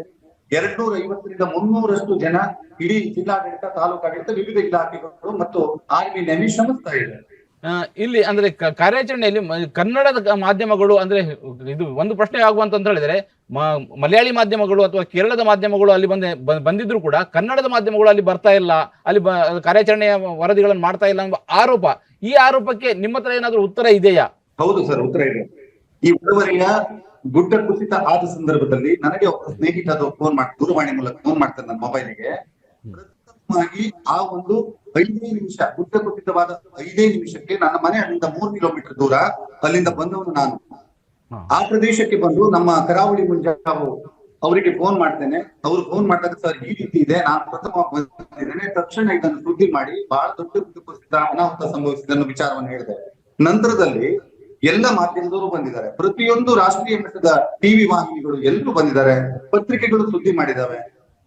ಎರಡ್ನೂರ ಐವತ್ತರಿಂದ ಮುನ್ನೂರಷ್ಟು ಜನ ಇಡೀ ಜಿಲ್ಲಾಡಳಿತ, ತಾಲೂಕಾಡಳಿತ, ವಿವಿಧ ಇಲಾಖೆಗಳು ಮತ್ತು ಆರ್ಮಿ ನೆಮಿ ಶ್ರಮಿಸ್ತಾ ಇದೆ ಇಲ್ಲಿ ಅಂದ್ರೆ ಕಾರ್ಯಾಚರಣೆಯಲ್ಲಿ ಕನ್ನಡದ ಮಾಧ್ಯಮಗಳು ಅಂದ್ರೆ ಇದು ಒಂದು ಪ್ರಶ್ನೆ ಆಗುವಂತ ಅಂತ ಹೇಳಿದ್ರೆ ಮಲಯಾಳಿ ಮಾಧ್ಯಮಗಳು ಅಥವಾ ಕೇರಳದ ಮಾಧ್ಯಮಗಳು ಅಲ್ಲಿ ಬಂದ ಬಂದಿದ್ರು ಕೂಡ ಕನ್ನಡದ ಮಾಧ್ಯಮಗಳು ಅಲ್ಲಿ ಬರ್ತಾ ಇಲ್ಲ ಅಲ್ಲಿ ಕಾರ್ಯಾಚರಣೆಯ ವರದಿಗಳನ್ನು ಮಾಡ್ತಾ ಇಲ್ಲ ಎಂಬ ಆರೋಪ ಈ ಆರೋಪಕ್ಕೆ ನಿಮ್ಮ ಹತ್ರ ಏನಾದ್ರೂ ಉತ್ತರ ಇದೆಯಾ? ಹೌದು ಸರ್ ಉತ್ತರ ಇದೆ. ಈ ಉಡುವರಿಯ ಗುಡ್ಡ ಕುಸಿತ ಆದ ಸಂದರ್ಭದಲ್ಲಿ ನನಗೆ ಒಬ್ಬ ಸ್ನೇಹಿತ ಫೋನ್ ಮಾಡಿ ದೂರವಾಣಿ ಮೂಲಕ ಫೋನ್ ಮಾಡ್ತಾರೆ ನನ್ನ ಮೊಬೈಲಿಗೆ ಆ ಒಂದು ಐದೇ ನಿಮಿಷ ಗುಡ್ಡ ಕುಸಿತವಾದ ಐದೇ ನಿಮಿಷಕ್ಕೆ ನನ್ನ ಮನೆ ಅಲ್ಲಿಂದ ಮೂರು ಕಿಲೋಮೀಟರ್ ದೂರ ಅಲ್ಲಿಂದ ಬಂದವನು ನಾನು. ಆ ಪ್ರದೇಶಕ್ಕೆ ಬಂದು ನಮ್ಮ ಕರಾವಳಿ ಮುಂಜಾವು ಅವರಿಗೆ ಫೋನ್ ಮಾಡ್ತೇನೆ. ಅವ್ರು ಫೋನ್ ಮಾಡಿದಾಗ ಸರ್ ಈ ರೀತಿ ಇದೆ. ನಾನು ಪ್ರಥಮ ಬಂದಿದ್ದೇನೆ. ತಕ್ಷಣ ಇದನ್ನು ಸುದ್ದಿ ಮಾಡಿ ಬಹಳ ದೊಡ್ಡ ಗುಡ್ಡ ಕುಸಿತ ಅನಾಹುತ ಸಂಭವಿಸಿದ ವಿಚಾರವನ್ನು ಹೇಳಿದೆ ನಂತರದಲ್ಲಿ ಎಲ್ಲ ಮಾಧ್ಯಮದವರು ಬಂದಿದ್ದಾರೆ. ಪ್ರತಿಯೊಂದು ರಾಷ್ಟ್ರೀಯ ಮಟ್ಟದ ಟಿವಿ ವಾಹಿನಿಗಳು ಎಲ್ಲರೂ ಬಂದಿದ್ದಾರೆ. ಪತ್ರಿಕೆಗಳು ಸುದ್ದಿ ಮಾಡಿದಾವೆ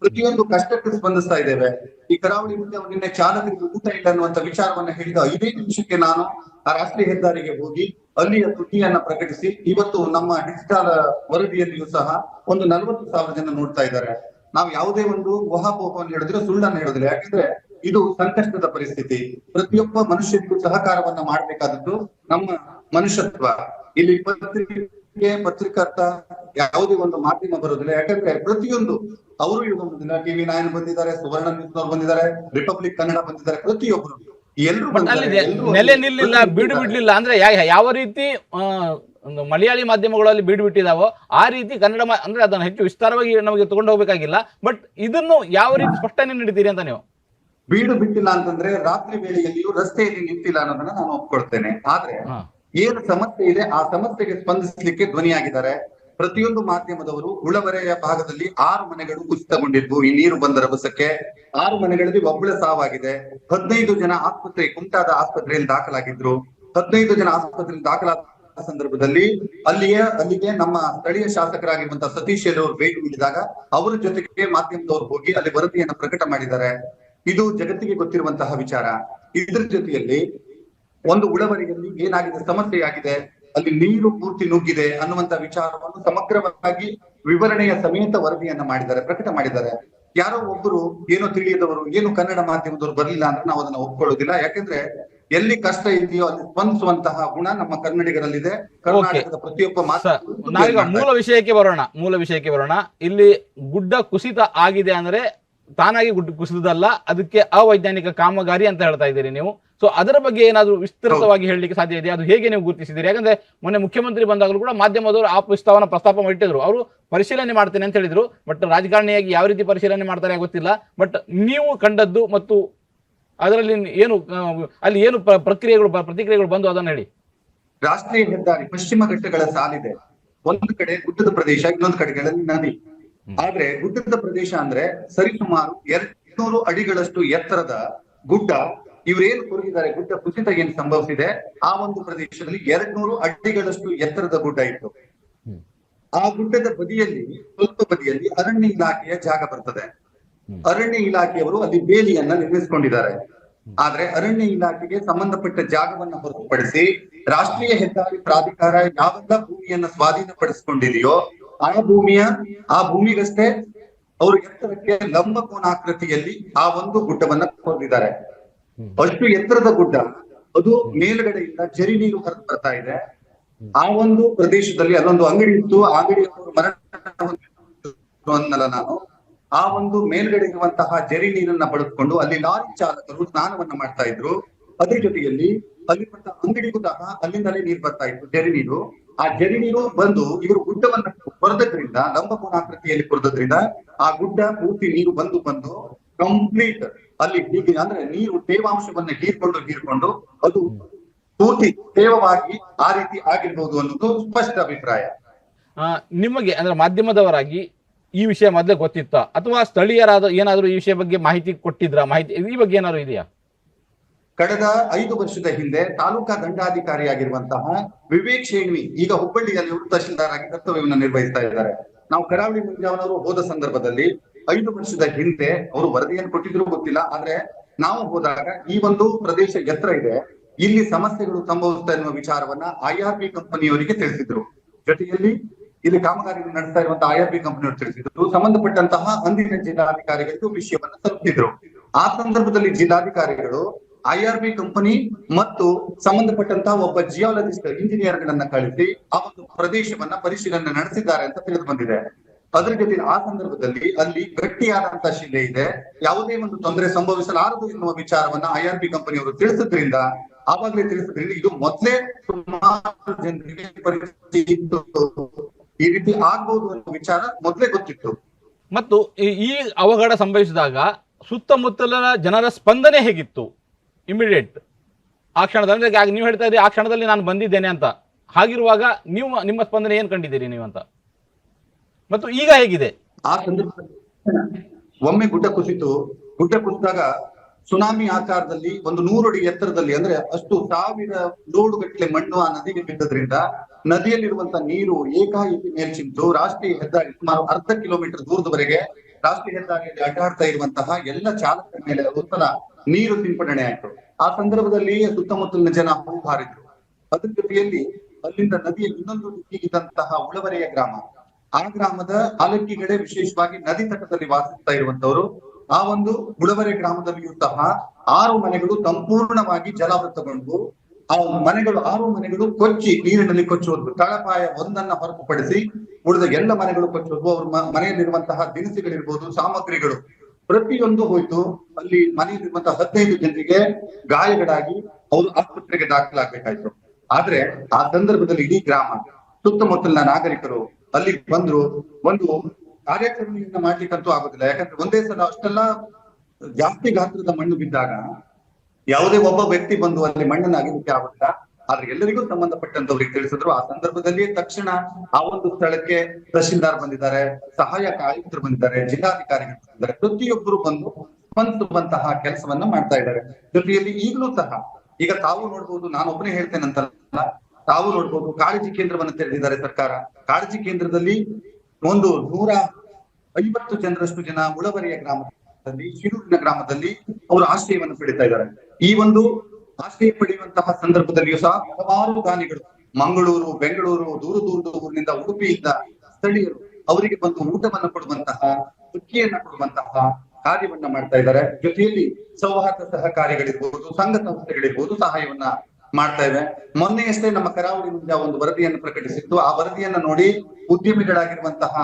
ಪ್ರತಿಯೊಂದು ಕಷ್ಟಕ್ಕೆ ಸ್ಪಂದಿಸ್ತಾ ಇದ್ದೇವೆ. ಈ ಕರಾವಳಿ ಮುಂದೆ ನಿನ್ನೆ ಚಾಲಕರಿಗೆ ಊಟ ಇಲ್ಲ ಅನ್ನುವಂತ ವಿಚಾರವನ್ನ ಹೇಳಿದ ಇದೇ ನಿಮಿಷಕ್ಕೆ ನಾನು ಆ ರಾಷ್ಟ್ರೀಯ ಹೆದ್ದಾರಿಗೆ ಹೋಗಿ ಅಲ್ಲಿಯ ತುಟಿಯನ್ನ ಪ್ರಕಟಿಸಿ ಇವತ್ತು ನಮ್ಮ ಡಿಜಿಟಲ್ ವರದಿಯಲ್ಲಿಯೂ ಸಹ ಒಂದು ನಲವತ್ತು ಸಾವಿರ ಜನ ನೋಡ್ತಾ ಇದ್ದಾರೆ. ನಾವು ಯಾವುದೇ ಒಂದು ಊಹಾಪೋಹವನ್ನು ಹೇಳಿದ್ರೆ ಸುಳ್ಳನ್ನು ಹೇಳುದಿಲ್ಲ ಯಾಕಂದ್ರೆ ಇದು ಸಂಕಷ್ಟದ ಪರಿಸ್ಥಿತಿ. ಪ್ರತಿಯೊಬ್ಬ ಮನುಷ್ಯರಿಗೂ ಸಹಕಾರವನ್ನ ಮಾಡಬೇಕಾದದ್ದು ನಮ್ಮ ಮನುಷ್ಯತ್ವ. ಇಲ್ಲಿ ಪತ್ರಿಕೆ ಗೆ ಪತ್ರಿಕರ್ತ ಯಾವುದೇ ಒಂದು ಮಾಧ್ಯಮ ಬರೋದಿಲ್ಲ ಯಾಕಂದ್ರೆ ಪ್ರತಿಯೊಂದು ಅವರು ಈ ಒಂದು ದಿನ ಟಿವಿ ನೈನ್ ಬಂದಿದ್ದಾರೆ ಸುವರ್ಣ ನ್ಯೂಸ್ ಬಂದಿದ್ದಾರೆ ರಿಪಬ್ಲಿಕ್ ಕನ್ನಡ ಬಂದಿದ್ದಾರೆ ಪ್ರತಿಯೊಬ್ಬರು. ನೆಲೆ ನಿಲ್ಲಿಲ್ಲ ಬೀಡು ಬಿಡ್ಲಿಲ್ಲ ಅಂದ್ರೆ ಯಾವ ರೀತಿ ಮಲಯಾಳಿ ಮಾಧ್ಯಮಗಳಲ್ಲಿ ಬೀಡು ಬಿಟ್ಟಿದಾವೋ ಆ ರೀತಿ ಕನ್ನಡ ಅಂದ್ರೆ ಅದನ್ನ ಹೆಚ್ಚು ವಿಸ್ತಾರವಾಗಿ ನಮಗೆ ತಗೊಂಡು ಹೋಗ್ಬೇಕಾಗಿಲ್ಲ. ಬಟ್ ಇದನ್ನು ಯಾವ ರೀತಿ ಸ್ಪಷ್ಟನೆ ನೀಡಿದ್ದೀರಿ ಅಂತ ನೀವು? ಬೀಡು ಬಿಟ್ಟಿಲ್ಲ ಅಂತಂದ್ರೆ ರಾತ್ರಿ ವೇಳೆಯಲ್ಲಿಯೂ ರಸ್ತೆಯಲ್ಲಿ ನಿಂತಿಲ್ಲ ಅನ್ನೋದನ್ನ ನಾನು ಒಪ್ಕೊಳ್ತೇನೆ. ಆದ್ರೆ. ಏನು ಸಮಸ್ಯೆ ಇದೆ, ಆ ಸಮಸ್ಯೆಗೆ ಸ್ಪಂದಿಸಲಿಕ್ಕೆ ಧ್ವನಿಯಾಗಿದ್ದಾರೆ. ಪ್ರತಿಯೊಂದು ಮಾಧ್ಯಮದವರು ಉಳವರೆಯ ಭಾಗದಲ್ಲಿ ಆರು ಮನೆಗಳು ಕುಸಿತಗೊಂಡಿದ್ವು ಈ ನೀರು ಬಂದ ರಭಸಕ್ಕೆ ಆರು ಮನೆಗಳಲ್ಲಿ ಒಬ್ಬಳ ಸಾವಾಗಿದೆ. ಹದಿನೈದು ಜನ ಆಸ್ಪತ್ರೆ, ಕುಂಟಾದ ಆಸ್ಪತ್ರೆಯಲ್ಲಿ ದಾಖಲಾಗಿದ್ರು. ಹದಿನೈದು ಜನ ಆಸ್ಪತ್ರೆಯಲ್ಲಿ ದಾಖಲಾದ ಸಂದರ್ಭದಲ್ಲಿ ಅಲ್ಲಿಯೇ, ಅಲ್ಲಿಗೆ ನಮ್ಮ ಸ್ಥಳೀಯ ಶಾಸಕರಾಗಿರುವಂತಹ ಸತೀಶ್ ಅವರು ಭೇಟಿ ನೀಡಿದಾಗ ಅವರ ಜೊತೆಗೆ ಮಾಧ್ಯಮದವರು ಹೋಗಿ ಅಲ್ಲಿ ವರದಿಯನ್ನು ಪ್ರಕಟ ಮಾಡಿದ್ದಾರೆ. ಇದು ಜಗತ್ತಿಗೆ ಗೊತ್ತಿರುವಂತಹ ವಿಚಾರ. ಇದ್ರ ಜೊತೆಯಲ್ಲಿ ಒಂದು ಉಳವರಿಯಲ್ಲಿ ಏನಾಗಿದೆ ಸಮಸ್ಯೆ ಆಗಿದೆ ಅಲ್ಲಿ ನೀರು ಪೂರ್ತಿ ನುಗ್ಗಿದೆ ಅನ್ನುವಂತ ವಿಚಾರವನ್ನು ಸಮಗ್ರವಾಗಿ ವಿವರಣೆಯ ಸಮೇತ ವರದಿಯನ್ನ ಮಾಡಿದ್ದಾರೆ ಪ್ರಕಟ ಮಾಡಿದ್ದಾರೆ. ಯಾರೋ ಒಬ್ಬರು ಏನೋ ತಿಳಿಯದವರು ಏನು ಕನ್ನಡ ಮಾಧ್ಯಮದವರು ಬರಲಿಲ್ಲ ಅಂದ್ರೆ ನಾವು ಅದನ್ನ ಒಪ್ಕೊಳ್ಳೋದಿಲ್ಲ. ಯಾಕೆಂದ್ರೆ ಎಲ್ಲಿ ಕಷ್ಟ ಇದೆಯೋ ಅಲ್ಲಿ ಸ್ಪಂದಿಸುವಂತಹ ಗುಣ ನಮ್ಮ ಕನ್ನಡಿಗರಲ್ಲಿದೆ. ಕರ್ನಾಟಕದ ಪ್ರತಿಯೊಬ್ಬ ನಾವೀಗ ಮೂಲ ವಿಷಯಕ್ಕೆ ಬರೋಣ ಮೂಲ ವಿಷಯಕ್ಕೆ ಬರೋಣ. ಇಲ್ಲಿ ಗುಡ್ಡ ಕುಸಿತ ಆಗಿದೆ ಅಂದ್ರೆ ತಾನಾಗಿ ಗುಡ್ಡ ಕುಸಿದಲ್ಲ ಅದಕ್ಕೆ ಅವೈಜ್ಞಾನಿಕ ಕಾಮಗಾರಿ ಅಂತ ಹೇಳ್ತಾ ಇದ್ದೀರಿ ನೀವು. ಸೊ ಅದರ ಬಗ್ಗೆ ಏನಾದರೂ ವಿಸ್ತೃತವಾಗಿ ಹೇಳಲಿಕ್ಕೆ ಸಾಧ್ಯ ಇದೆ ಅದು ಹೇಗೆ ನೀವು ಗುರುತಿಸಿದ್ದೀರಿ? ಯಾಕಂದ್ರೆ ಮೊನ್ನೆ ಮುಖ್ಯಮಂತ್ರಿ ಬಂದಾಗಲೂ ಕೂಡ ಮಾಧ್ಯಮದವರು ಆ ಪ್ರಸ್ತಾವನ ಪ್ರಸ್ತಾಪ ಮಾಡಿಟ್ಟಿದ್ರು ಅವರು ಪರಿಶೀಲನೆ ಮಾಡ್ತೇನೆ ಅಂತ ಹೇಳಿದ್ರು. ಬಟ್ ರಾಜಕಾರಣಿಯಾಗಿ ಯಾವ ರೀತಿ ಪರಿಶೀಲನೆ ಮಾಡ್ತಾರೆ ಗೊತ್ತಿಲ್ಲ. ಬಟ್ ನೀವು ಕಂಡದ್ದು ಮತ್ತು ಅದರಲ್ಲಿ ಏನು ಅಲ್ಲಿ ಏನು ಪ್ರ- ಪ್ರಕ್ರಿಯೆಗಳು ಪ್ರತಿಕ್ರಿಯೆಗಳು ಬಂದು ಅದನ್ನ ಹೇಳಿ. ರಾಷ್ಟ್ರೀಯ ಹೆದ್ದಾರಿ ಪಶ್ಚಿಮ ಘಟ್ಟಗಳ ಸಾಲಿದೆ. ಒಂದು ಕಡೆ ಗುಡ್ಡದ ಪ್ರದೇಶ ಇನ್ನೊಂದು ಕಡೆಗಳಲ್ಲಿ ನದಿ. ಆದ್ರೆ ಗುಡ್ಡದ ಪ್ರದೇಶ ಅಂದ್ರೆ ಸರಿಸುಮಾರು ಎರಡ್ನೂರು ಅಡಿಗಳಷ್ಟು ಎತ್ತರದ ಗುಡ್ಡ. ಇವರೇನು ಕೊರಗಿದ್ದಾರೆ? ಗುಡ್ಡ ಕುಸಿತ ಏನ್ ಸಂಭವಿಸಿದೆ? ಆ ಒಂದು ಪ್ರದೇಶದಲ್ಲಿ ಎರಡ್ನೂರು ಅಡಿಗಳಷ್ಟು ಎತ್ತರದ ಗುಡ್ಡ ಇತ್ತು. ಆ ಗುಡ್ಡದ ಬದಿಯಲ್ಲಿ ಸ್ವಲ್ಪ ಬದಿಯಲ್ಲಿ ಅರಣ್ಯ ಇಲಾಖೆಯ ಜಾಗ ಬರ್ತದೆ. ಅರಣ್ಯ ಇಲಾಖೆಯವರು ಅಲ್ಲಿ ಬೇಲಿಯನ್ನ ನಿರ್ಮಿಸಿಕೊಂಡಿದ್ದಾರೆ. ಆದ್ರೆ ಅರಣ್ಯ ಇಲಾಖೆಗೆ ಸಂಬಂಧಪಟ್ಟ ಜಾಗವನ್ನ ಹೊರತುಪಡಿಸಿ ರಾಷ್ಟ್ರೀಯ ಹೆದ್ದಾರಿ ಪ್ರಾಧಿಕಾರ ಯಾವೆಲ್ಲ ಭೂಮಿಯನ್ನ ಸ್ವಾಧೀನಪಡಿಸಿಕೊಂಡಿದೆಯೋ ಆ ಭೂಮಿಯ, ಆ ಭೂಮಿಗಷ್ಟೇ ಅವರು ಎತ್ತರಕ್ಕೆ ಲಂಬ ಕೋನಾಕೃತಿಯಲ್ಲಿ ಆ ಒಂದು ಗುಡ್ಡವನ್ನ ಹೊಂದಿದ್ದಾರೆ. ಅಷ್ಟು ಎತ್ತರದ ಗುಡ್ಡ, ಅದು ಮೇಲ್ಗಡೆಯಿಂದ ಜರಿ ನೀರು ಹೊರತು ಬರ್ತಾ ಇದೆ. ಆ ಒಂದು ಪ್ರದೇಶದಲ್ಲಿ ಅಲ್ಲೊಂದು ಅಂಗಡಿ ಇತ್ತು, ಆ ಅನ್ನಲ್ಲ ನಾನು. ಆ ಒಂದು ಮೇಲ್ಗಡೆ ಇರುವಂತಹ ಜರಿ ನೀರನ್ನ ಬಳಸ್ಕೊಂಡು ಅಲ್ಲಿ ಲಾರಿ ಚಾಲಕರು ಸ್ನಾನವನ್ನ ಮಾಡ್ತಾ ಇದ್ರು. ಅದ್ರ ಜೊತೆಯಲ್ಲಿ ಅಲ್ಲಿ ಬಂದ ಅಂಗಡಿಗೂ ಸಹ ಅಲ್ಲಿಂದಲೇ ನೀರು ಬರ್ತಾ ಇತ್ತು, ಜರಿ ನೀರು. ಆ ಜರಿ ನೀರು ಬಂದು ಇವರು ಗುಡ್ಡವನ್ನ ಕೊರೆದ್ರಿಂದ ಲಂಬ ಕೋನಾಕೃತಿಯಲ್ಲಿ ಕೊರೆದ್ರಿಂದ ಆ ಗುಡ್ಡ ಪೂರ್ತಿ ನೀರು ಬಂದು ಬಂದು ಕಂಪ್ಲೀಟ್ ಅಲ್ಲಿ ಹೀಗೆ ಅಂದ್ರೆ ನೀರು ತೇವಾಂಶವನ್ನ ಹೀರ್ಕೊಂಡು ಹೀರ್ಕೊಂಡು ಅದು ಪೂರ್ತಿ ತೇವವಾಗಿ ಆ ರೀತಿ ಆಗಿರ್ಬೋದು ಅನ್ನೋದು ಸ್ಪಷ್ಟ ಅಭಿಪ್ರಾಯ. ನಿಮಗೆ ಅಂದ್ರೆ ಮಾಧ್ಯಮದವರಾಗಿ ಈ ವಿಷಯ ಮೊದಲೇ ಗೊತ್ತಿತ್ತ? ಅಥವಾ ಸ್ಥಳೀಯರಾದ ಏನಾದರೂ ಈ ವಿಷಯ ಬಗ್ಗೆ ಮಾಹಿತಿ ಕೊಟ್ಟಿದ್ರಾ? ಮಾಹಿತಿ ಈ ಬಗ್ಗೆ ಏನಾದ್ರು ಇದೆಯಾ? ಕಳೆದ ಐದು ವರ್ಷದ ಹಿಂದೆ ತಾಲೂಕಾ ದಂಡಾಧಿಕಾರಿಯಾಗಿರುವಂತಹ ವಿವೇಕ್ ಶೇಣ್ವಿ ಈಗ ಹುಬ್ಬಳ್ಳಿಯಲ್ಲಿ ತಹಶೀಲ್ದಾರ್ ಆಗಿ ಕರ್ತವ್ಯವನ್ನು ನಿರ್ವಹಿಸ್ತಾ ಇದ್ದಾರೆ. ನಾವು ಕರಾವಳಿ ಮುಂಜಾವನವರು ಹೋದ ಸಂದರ್ಭದಲ್ಲಿ ಐದು ವರ್ಷದ ಹಿಂದೆ ಅವರು ವರದಿಯನ್ನು ಕೊಟ್ಟಿದ್ರು ಗೊತ್ತಿಲ್ಲ, ಆದ್ರೆ ನಾವು ಹೋದಾಗ ಈ ಒಂದು ಪ್ರದೇಶ ಎತ್ತರ ಇದೆ. ಇಲ್ಲಿ ಸಮಸ್ಯೆಗಳು ಸಂಭವಿಸ್ತಾ ಎನ್ನುವ ವಿಚಾರವನ್ನ ಐಆರ್ ಬಿ ಕಂಪನಿಯವರಿಗೆ ತಿಳಿಸಿದ್ರು. ಜೊತೆಯಲ್ಲಿ ಇಲ್ಲಿ ಕಾಮಗಾರಿಗಳು ನಡೆಸ್ತಾ ಇರುವಂತಹ ಐಆರ್ ಬಿ ಕಂಪನಿಯವರು ತಿಳಿಸಿದ್ರು. ಸಂಬಂಧಪಟ್ಟಂತಹ ಅಂದಿನ ಜಿಲ್ಲಾಧಿಕಾರಿಗಳಿಗೂ ವಿಷಯವನ್ನ ತಲುಪಿದ್ರು. ಆ ಸಂದರ್ಭದಲ್ಲಿ ಜಿಲ್ಲಾಧಿಕಾರಿಗಳು ಐಆರ್ ಬಿ ಕಂಪನಿ ಮತ್ತು ಸಂಬಂಧಪಟ್ಟಂತಹ ಒಬ್ಬ ಜಿಯಾಲಜಿಸ್ಟ್ ಇಂಜಿನಿಯರ್ ಗಳನ್ನ ಕಳಿಸಿ ಆ ಒಂದು ಪ್ರದೇಶವನ್ನ ಪರಿಶೀಲನೆ ನಡೆಸಿದ್ದಾರೆ ಅಂತ ತಿಳಿದು ಬಂದಿದೆ. ಅದ್ರ ಜೊತೆ ಆ ಸಂದರ್ಭದಲ್ಲಿ ಅಲ್ಲಿ ಗಟ್ಟಿಯಾದಂತಹ ಶಿಲೆ ಇದೆ. ಯಾವುದೇ ಒಂದು ತೊಂದರೆ ಸಂಭವಿಸಲಾರದು ಎನ್ನುವ ವಿಚಾರವನ್ನ ಐಆರ್ ಬಿ ಕಂಪನಿಯವರು ತಿಳಿಸಿದ್ರಿಂದ, ಆವಾಗಲೇ ತಿಳಿಸಿದ್ರಿಂದ ಇದು ಮೊದಲೇ ಸುಮಾರು ಜನರಿಗೆ ಪರಿಸ್ಥಿತಿ ಇತ್ತು. ಈ ರೀತಿ ಆಗ್ಬಹುದು ಅನ್ನೋ ವಿಚಾರ ಮೊದಲೇ ಗೊತ್ತಿತ್ತು. ಮತ್ತು ಈ ಅವಘಡ ಸಂಭವಿಸಿದಾಗ ಸುತ್ತಮುತ್ತಲಿನ ಜನರ ಸ್ಪಂದನೆ ಹೇಗಿತ್ತು? ಇಮಿಡಿಯೇಟ್ ಆ ಕ್ಷಣದಲ್ಲಿ ಅಂದ್ರೆ ಆಗ ನೀವು ಹೇಳ್ತಾ ಇದ್ದೀರಿ, ಆ ಕ್ಷಣದಲ್ಲಿ ನಾನು ಬಂದಿದ್ದೇನೆ ಅಂತ. ಹಾಗಿರುವಾಗ ನೀವು ನಿಮ್ಮ ಸ್ಪಂದನೆ ಏನ್ ಕಂಡಿದ್ದೀರಿ ನೀವು ಅಂತ? ಮತ್ತು ಈಗ ಹೇಗಿದೆ? ಆ ಒಮ್ಮೆ ಗುಡ್ಡ ಕುಸಿತು, ಗುಡ್ಡ ಕುಸಿದಾಗ ಸುನಾಮಿ ಆಕಾರದಲ್ಲಿ ಒಂದು ನೂರು ಅಡಿ ಎತ್ತರದಲ್ಲಿ, ಅಂದ್ರೆ ಅಷ್ಟು ಸಾವಿರ ಲೋಡು ಗಟ್ಟಲೆ ಮಣ್ಣು ಆ ನದಿಗೆ ಬಿದ್ದದ್ರಿಂದ ನದಿಯಲ್ಲಿರುವಂತ ನೀರು ಏಕಾಏಕಿ ಮೇಲ್ಚಿಂತು ರಾಷ್ಟ್ರೀಯ ಹೆದ್ದಾರಿ ಸುಮಾರು ಅರ್ಧ ಕಿಲೋಮೀಟರ್ ದೂರದವರೆಗೆ ರಾಷ್ಟ್ರೀಯ ಹೆದ್ದಾರಿಯಲ್ಲಿ ಅಡ್ಡಾಡ್ತಾ ಇರುವಂತಹ ಎಲ್ಲ ಚಾಲಕರ ಮೇಲೆ ಉತ್ತರ ನೀರು ಸಿಂಪಡಣೆ ಆಯ್ತು. ಆ ಸಂದರ್ಭದಲ್ಲಿ ಸುತ್ತಮುತ್ತಲಿನ ಜನ ಹೂ ಹಾರಿದ್ರು ಅದ್ರ ಜೊತೆಯಲ್ಲಿ ಅಲ್ಲಿಂದ ನದಿಯ ಇನ್ನೊಂದು ದಿಕ್ಕಿಗಿದ್ದಂತಹ ಉಳವರೆಯ ಗ್ರಾಮ. ಆ ಗ್ರಾಮದ ಆಲಕ್ಕಿಗಳೇ ವಿಶೇಷವಾಗಿ ನದಿ ತಟದಲ್ಲಿ ವಾಸಿಸ್ತಾ ಇರುವಂತವರು ಆ ಒಂದು ಉಳವರೆ ಗ್ರಾಮದಲ್ಲಿಯೂ ಸಹ ಆರು ಮನೆಗಳು ಸಂಪೂರ್ಣವಾಗಿ ಜಲಾವೃತಗೊಂಡು, ಆ ಮನೆಗಳು, ಆರು ಮನೆಗಳು ಕೊಚ್ಚಿ ನೀರಿನಲ್ಲಿ ಕೊಚ್ಚುವುದು ತಳಪಾಯ ಒಂದನ್ನ ಹೊರತುಪಡಿಸಿ ಉಳಿದ ಎಲ್ಲ ಮನೆಗಳು ಕೊಚ್ಚುವುದು ಅವ್ರ ಮನೆಯಲ್ಲಿರುವಂತಹ ದಿನಸಿಗಳಿರ್ಬೋದು, ಸಾಮಗ್ರಿಗಳು. ಪ್ರತಿಯೊಂದು ಹೋಯ್ತು, ಅಲ್ಲಿ ಮನೆಯಲ್ಲಿರುವಂತಹ ಹದಿನೈದು ಜನರಿಗೆ ಗಾಯಗಳಾಗಿ ಅವರು ಆಸ್ಪತ್ರೆಗೆ ದಾಖಲಾಗಬೇಕಾಯ್ತು. ಆದ್ರೆ ಆ ಸಂದರ್ಭದಲ್ಲಿ ಇಡೀ ಗ್ರಾಮ, ಸುತ್ತಮುತ್ತಲಿನ ನಾಗರಿಕರು ಅಲ್ಲಿ ಬಂದ್ರು, ಒಂದು ಕಾರ್ಯಾಚರಣೆಯನ್ನ ಮಾಡ್ಲಿಕ್ಕಂತೂ ಆಗುದಿಲ್ಲ. ಯಾಕಂದ್ರೆ ಒಂದೇ ಸಲ ಅಷ್ಟೆಲ್ಲ ಜಾಸ್ತಿ ಗಾತ್ರದ ಮಣ್ಣು ಬಿದ್ದಾಗ, ಯಾವುದೇ ಒಬ್ಬ ವ್ಯಕ್ತಿ ಬಂದು ಅಲ್ಲಿ ಮಣ್ಣನ್ನು ಅಗಿಲಿಕ್ಕೆ ಆಗುದಿಲ್ಲ. ಆದ್ರೆ ಎಲ್ಲರಿಗೂ ಸಂಬಂಧಪಟ್ಟಂತವ್ರಿಗೆ ತಿಳಿಸಿದ್ರು, ಆ ಸಂದರ್ಭದಲ್ಲಿ ತಕ್ಷಣ ಆ ಒಂದು ಸ್ಥಳಕ್ಕೆ ತಹಶೀಲ್ದಾರ್ ಬಂದಿದ್ದಾರೆ, ಸಹಾಯಕ ಆಯುಕ್ತರು ಬಂದಿದ್ದಾರೆ, ಜಿಲ್ಲಾಧಿಕಾರಿಗಳು ಬಂದಿದ್ದಾರೆ. ಪ್ರತಿಯೊಬ್ಬರು ಬಂದು ಸ್ಪಂದಿಸುವಂತಹ ಕೆಲಸವನ್ನ ಮಾಡ್ತಾ ಇದ್ದಾರೆ. ಜೊತೆಯಲ್ಲಿ ಈಗಲೂ ಸಹ, ಈಗ ತಾವು ನೋಡ್ಬೋದು, ನಾನು ಒಬ್ಬನೇ ಹೇಳ್ತೇನಂತಲ್ಲ ತಾವು ನೋಡ್ಬೋದು, ಕಾಳಜಿ ಕೇಂದ್ರವನ್ನು ತೆರೆದಿದ್ದಾರೆ ಸರ್ಕಾರ. ಕಾಳಜಿ ಕೇಂದ್ರದಲ್ಲಿ ಒಂದು ನೂರ ಐವತ್ತು ಜನರಷ್ಟು ಜನ ಉಳವರಿಯ ಗ್ರಾಮದಲ್ಲಿ, ಶಿರೂರಿನ ಗ್ರಾಮದಲ್ಲಿ ಅವರು ಆಶ್ರಯವನ್ನು ಪಡಿತಾ ಇದ್ದಾರೆ. ಈ ಒಂದು ಆಶ್ರಯ ಪಡೆಯುವಂತಹ ಸಂದರ್ಭದಲ್ಲಿಯೂ ಸಹ ಹಲವಾರು ದಾನಿಗಳು ಮಂಗಳೂರು, ಬೆಂಗಳೂರು, ದೂರ ದೂರದ ಊರಿನಿಂದ ಉಡುಪಿಯಿಂದ ಸ್ಥಳೀಯರು ಅವರಿಗೆ ಬಂದು ಊಟವನ್ನು ಕೊಡುವಂತಹ ಅಕ್ಕಿಯನ್ನ ಕೊಡುವಂತಹ ಕಾರ್ಯವನ್ನ ಮಾಡ್ತಾ ಇದ್ದಾರೆ. ಜೊತೆಯಲ್ಲಿ ಸೌಹಾರ್ದ ಸಹಕಾರಿಗಳಿರ್ಬೋದು, ಸಂಘ ಸಂಸ್ಥೆಗಳಿರ್ಬೋದು ಸಹಾಯವನ್ನ ಮಾಡ್ತಾ ಇವೆ. ಮೊನ್ನೆಯಷ್ಟೇ ನಮ್ಮ ಕರಾವಳಿಯಿಂದ ಒಂದು ವರದಿಯನ್ನು ಪ್ರಕಟಿಸಿತ್ತು. ಆ ವರದಿಯನ್ನ ನೋಡಿ ಉದ್ಯಮಿಗಳಾಗಿರುವಂತಹ